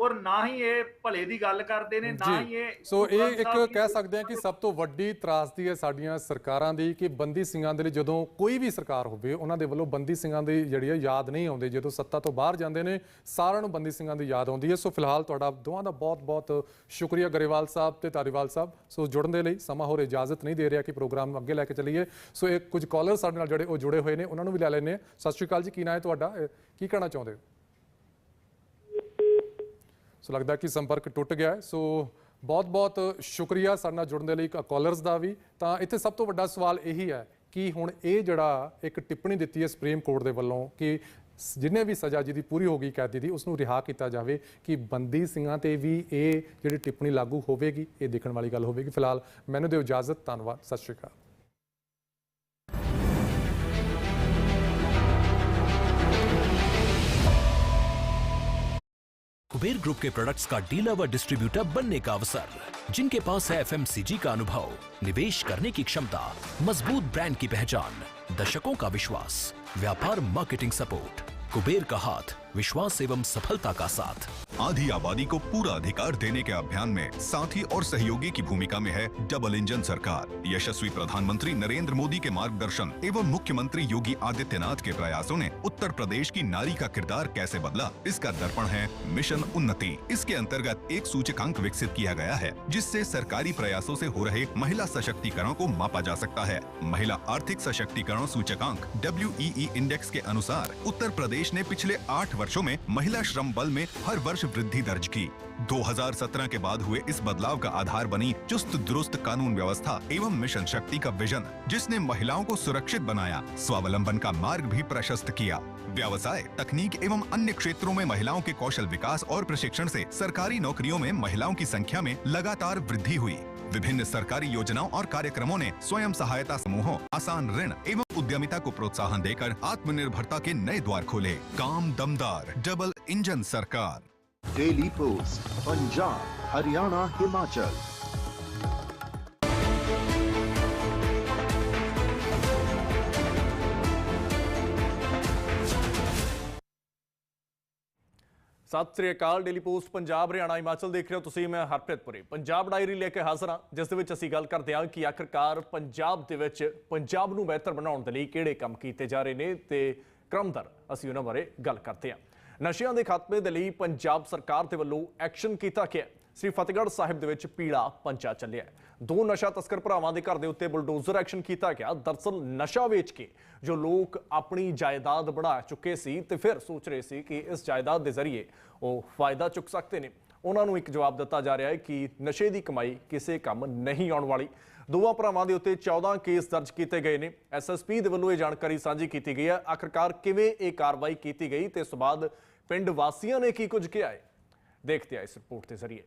ਔਰ ਨਾ ਹੀ ਇਹ ਭਲੇ ਦੀ ਗੱਲ ਕਰਦੇ ਨੇ ਨਾ ਹੀ ਇਹ ਸੋ ਇਹ ਇੱਕ ਕਹਿ ਸਕਦੇ ਹਾਂ ਕਿ ਸਭ ਤੋਂ ਵੱਡੀ ਤਰਾਸਦੀ ਹੈ ਸਾਡੀਆਂ ਸਰਕਾਰਾਂ ਦੀ ਕਿ ਬੰਦੀ ਸਿੰਘਾਂ ਦੇ ਲਈ ਜਦੋਂ ਕੋਈ ਵੀ ਸਰਕਾਰ ਹੋਵੇ ਉਹਨਾਂ ਦੇ ਵੱਲੋਂ ਬੰਦੀ ਸਿੰਘਾਂ ਦੀ ਜਿਹੜੀ ਹੈ ਯਾਦ ਨਹੀਂ ਆਉਂਦੀ ਜਦੋਂ ਸੱਤਾ ਤੋਂ ਬਾਹਰ ਜਾਂਦੇ ਨੇ ਸਾਰਿਆਂ ਨੂੰ ਬੰਦੀ ਸਿੰਘਾਂ ਦੀ ਯਾਦ ਆਉਂਦੀ ਹੈ। ਸੋ ਫਿਲਹਾਲ ਤੁਹਾਡਾ ਦੋਵਾਂ ਦਾ ਬਹੁਤ-ਬਹੁਤ ਸ਼ੁਕਰੀਆ ਗਰੇਵਾਲ ਸਾਹਿਬ ਤੇ ਧਾਰੀਵਾਲ ਸਾਹਿਬ। ਸੋ ਜੁੜਨ ਦੇ ਲਈ ਸਮਾਂ ਹੋਰ ਇਜਾਜ਼ਤ ਨਹੀਂ ਦੇ ਰਿਹਾ ਕਿ ਪ੍ਰੋਗਰਾਮ ਨੂੰ ਅੱਗੇ ਲੈ ਕੇ ਚੱਲੀਏ। ਸੋ ਇਹ ਕੁਝ ਕਾਲਰ ਸਾਡੇ ਨਾਲ ਜਿਹੜੇ ਉਹ ਜੁੜੇ ਹੋਏ ਨੇ ਉਹਨਾਂ ਨੂੰ ਵੀ ਲੈ ਲੈਣੇ ਸਤਿ ਸ਼੍ਰੀ ਅਕਾਲ ਜੀ ਕੀ ਨਾਂ ਹੈ ਤੁਹਾਡਾ? ਕੀ ਕਹਿਣਾ ਚਾਹੁੰਦੇ ਹੋ? ਸੋ ਲੱਗਦਾ ਕਿ ਸੰਪਰਕ ਟੁੱਟ ਗਿਆ ਹੈ। ਸੋ ਬਹੁਤ-ਬਹੁਤ ਸ਼ੁਕਰੀਆ ਸਾਡੇ ਨਾਲ ਜੁੜਨ ਦੇ ਲਈ ਕਾਲਰਸ ਦਾ ਵੀ। ਤਾਂ ਇੱਥੇ ਸਭ ਤੋਂ ਵੱਡਾ ਸਵਾਲ ਇਹੀ ਹੈ ਕਿ ਹੁਣ ਇਹ ਜਿਹੜਾ ਇੱਕ ਟਿੱਪਣੀ ਦਿੱਤੀ ਹੈ ਸੁਪਰੀਮ ਕੋਰਟ ਦੇ ਵੱਲੋਂ ਕਿ ਜਿੰਨੇ ਵੀ ਸਜ਼ਾ ਜਿਹਦੀ ਪੂਰੀ ਹੋ ਗਈ ਕੈਦੀ ਦੀ ਉਸ ਨੂੰ ਰਿਹਾ ਕੀਤਾ ਜਾਵੇ ਕਿ ਬੰਦੀ ਸਿੰਘਾਂ ਤੇ ਵੀ ਇਹ ਜਿਹੜੀ ਟਿੱਪਣੀ ਲਾਗੂ ਹੋਵੇਗੀ, ਇਹ ਦੇਖਣ ਵਾਲੀ ਗੱਲ ਹੋਵੇਗੀ। ਫਿਲਹਾਲ ਮੈਨੂੰ ਦਿਓ ਇਜਾਜ਼ਤ, ਧੰਨਵਾਦ, ਸਤਿ ਸ਼੍ਰੀ ਅਕਾਲ। कुबेर ग्रुप के प्रोडक्ट्स का डीलर व डिस्ट्रीब्यूटर बनने का अवसर, जिनके पास है एफएमसीजी का अनुभव, निवेश करने की क्षमता, मज़बूत ब्रांड की पहचान दशकों का विश्वास, व्यापार मार्केटिंग सपोर्ट कुबेर का हाथ विश्वास एवं सफलता का साथ। आधी आबादी को पूरा अधिकार देने के अभियान में साथी और सहयोगी की भूमिका में है डबल इंजन सरकार। यशस्वी प्रधानमंत्री नरेंद्र मोदी के मार्गदर्शन एवं मुख्यमंत्री योगी आदित्यनाथ के प्रयासों ने उत्तर प्रदेश की नारी का किरदार कैसे बदला, इसका दर्पण है मिशन उन्नति। इसके अंतर्गत एक सूचकांक विकसित किया गया है, जिससे सरकारी प्रयासों से हो रहे महिला सशक्तिकरण को मापा जा सकता है। महिला आर्थिक सशक्तिकरण सूचकांक डब्ल्यू इंडेक्स के अनुसार उत्तर प्रदेश ने पिछले आठ वर्षों में महिला श्रम बल में हर वर्ष वृद्धि दर्ज की। 2017 के बाद हुए इस बदलाव का आधार बनी चुस्त दुरुस्त कानून व्यवस्था एवं मिशन शक्ति का विजन, जिसने महिलाओं को सुरक्षित बनाया, स्वावलंबन का मार्ग भी प्रशस्त किया। व्यवसाय, तकनीक एवं अन्य क्षेत्रों में महिलाओं के कौशल विकास और प्रशिक्षण से सरकारी नौकरियों में महिलाओं की संख्या में लगातार वृद्धि हुई। विभिन्न सरकारी योजनाओं और कार्यक्रमों ने स्वयं सहायता समूहों, आसान ऋण एवं उद्यमिता को प्रोत्साहन देकर आत्मनिर्भरता के नए द्वार खोले। काम दमदार, डबल इंजन सरकार। Daily post Punjab Haryana Himachal Sat Sri Akal daily post Punjab, Haryana, Himachal ਦੇਖ ਰਹੇ ਹੋ ਤੁਸੀਂ, ਮੈਂ ਹਰਪ੍ਰੀਤ ਪੁਰੀ। ਪੰਜਾਬ ਡਾਇਰੀ ਲੈ ਕੇ ਹਾਜ਼ਰ ਹਾਂ, ਜਿਸ ਦੇ ਵਿੱਚ ਅਸੀਂ ਗੱਲ ਕਰਦੇ ਹਾਂ ਕਿ ਆਖਰਕਾਰ ਪੰਜਾਬ ਦੇ ਵਿੱਚ ਪੰਜਾਬ ਨੂੰ ਬਿਹਤਰ ਬਣਾਉਣ ਦੇ ਲਈ ਕਿਹੜੇ ਕੰਮ ਕੀਤੇ ਜਾ ਰਹੇ ਨੇ ਤੇ ਕ੍ਰਮਦਰ ਅਸੀਂ ਉਹਨਾਂ ਬਾਰੇ ਗੱਲ ਕਰਦੇ ਹਾਂ। ਨਸ਼ਿਆਂ ਦੇ ਖਾਤਮੇ ਦੇ ਲਈ ਪੰਜਾਬ ਸਰਕਾਰ ਦੇ ਵੱਲੋਂ ਐਕਸ਼ਨ ਕੀਤਾ ਗਿਆ। ਸ੍ਰੀ ਫਤਿਹਗੜ੍ਹ ਸਾਹਿਬ ਦੇ ਵਿੱਚ ਪੀੜਾ ਪੰਚਾ ਚੱਲਿਆ ਦੋ ਨਸ਼ਾ ਤਸਕਰ ਭਰਾਵਾਂ ਦੇ ਘਰ ਦੇ ਉੱਤੇ ਬੁਲਡੋਜ਼ਰ ਐਕਸ਼ਨ ਕੀਤਾ ਗਿਆ। ਦਰਸਲ ਨਸ਼ਾ ਵੇਚ ਕੇ ਜੋ ਲੋਕ ਆਪਣੀ ਜਾਇਦਾਦ ਬਣਾ ਚੁੱਕੇ ਸੀ ਤੇ ਫਿਰ ਸੋਚ ਰਹੇ ਸੀ ਕਿ ਇਸ ਜਾਇਦਾਦ ਦੇ ਜ਼ਰੀਏ ਉਹ ਫਾਇਦਾ ਚੁੱਕ ਸਕਦੇ ਨੇ। ਉਹਨਾਂ ਨੂੰ ਇੱਕ ਜਵਾਬ ਦਿੱਤਾ ਜਾ ਰਿਹਾ ਹੈ ਕਿ ਨਸ਼ੇ ਦੀ ਕਮਾਈ ਕਿਸੇ ਕੰਮ ਨਹੀਂ ਆਉਣ ਵਾਲੀ। ਦੋਵਾਂ ਭਰਾਵਾਂ ਦੇ ਉੱਤੇ 14 ਕੇਸ ਦਰਜ ਕੀਤੇ ਗਏ ਨੇ। ਐਸਐਸਪੀ ਦੇ ਵੱਲੋਂ ਇਹ ਜਾਣਕਾਰੀ ਸਾਂਝੀ ਕੀਤੀ ਗਈ ਹੈ। ਆਖਰਕਾਰ ਕਿਵੇਂ ਇਹ ਕਾਰਵਾਈ ਕੀਤੀ ਗਈ ਤੇ ਇਸ ਤੋਂ ਬਾਅਦ ਪਿੰਡ ਵਾਸੀਆਂ ਨੇ ਕੀ ਕੁਝ ਕਿਹਾ ਹੈ, ਦੇਖਦੇ ਆ ਇਸ ਰਿਪੋਰਟ ਦੇ ਜ਼ਰੀਏ।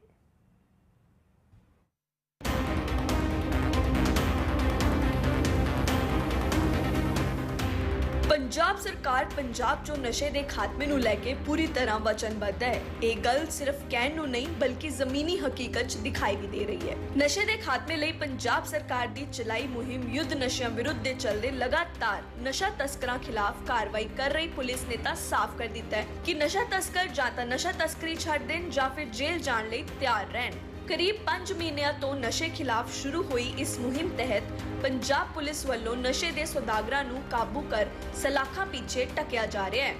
ਪੰਜਾਬ ਸਰਕਾਰ ਪੰਜਾਬ 'ਚੋਂ ਨਸ਼ੇ ਦੇ ਖਾਤਮੇ ਨੂੰ ਲੈ ਕੇ ਪੂਰੀ ਤਰ੍ਹਾਂ ਵਚਨਬੱਧ ਹੈ ਇਹ ਗੱਲ ਸਿਰਫ ਕਹਿਣ ਨੂੰ ਨਹੀਂ ਬਲਕਿ ਜ਼ਮੀਨੀ ਹਕੀਕਤ 'ਚ ਦਿਖਾਈ ਵੀ ਦੇ ਰਹੀ ਹੈ ਨਸ਼ੇ ਦੇ ਖਾਤਮੇ ਲਈ ਪੰਜਾਬ ਸਰਕਾਰ ਦੀ ਚਲਾਈ ਮੁਹਿੰਮ ਯੁੱਧ ਨਸ਼ਿਆਂ ਵਿਰੁੱਧ ਦੇ ਚੱਲਦੇ ਲਗਾਤਾਰ ਨਸ਼ਾ ਤਸਕਰਾਂ ਖਿਲਾਫ ਕਾਰਵਾਈ ਕਰ ਰਹੀ ਪੁਲਿਸ ਨੇ ਤਾਂ ਸਾਫ਼ ਕਰ ਦਿੱਤਾ ਹੈ ਕਿ ਨਸ਼ਾ ਤਸਕਰ ਜਾਂ ਤਾਂ ਨਸ਼ਾ ਤਸਕਰੀ ਛੱਡ ਦੇਣ ਜਾਂ ਫਿਰ ਜੇਲ੍ਹ ਜਾਣ ਲਈ ਤਿਆਰ ਰਹਿਣ ਕਰੀਬ 5 ਮਹੀਨਿਆਂ ਤੋਂ ਨਸ਼ੇ ਖਿਲਾਫ ਸ਼ੁਰੂ ਹੋਈ ਇਸ ਮੁਹਿੰਮ ਤਹਿਤ ਪੰਜਾਬ ਪੁਲਿਸ ਵੱਲੋਂ ਨਸ਼ੇ ਦੇ ਸੌਦਾਗਰਾਂ ਨੂੰ ਕਾਬੂ ਕਰ ਸਲਾਖਾਂ ਪਿੱਛੇ ਟਕਿਆ ਜਾ ਰਿਹਾ ਹੈ।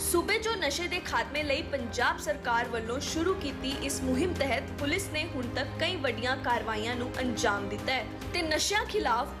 ਸੂਬੇ 'ਚੋਂ ਨਸ਼ੇ ਦੇ ਖਾਤਮੇ ਲਈ ਪੰਜਾਬ ਸਰਕਾਰ ਵੱਲੋਂ ਸ਼ੁਰੂ ਕੀਤੀ ਇਸ ਮੁਹਿੰਮ ਤਹਿਤ ਪੁਲਿਸ ਨੇ ਹੁਣ ਤੱਕ ਕਈ ਵੱਡੀਆਂ ਕਾਰਵਾਈਆਂ ਨੂੰ ਅੰਜਾਮ ਦਿੱਤਾ ਹੈ ਤੇ ਨਸ਼ਿਆਂ ਖਿਲਾਫ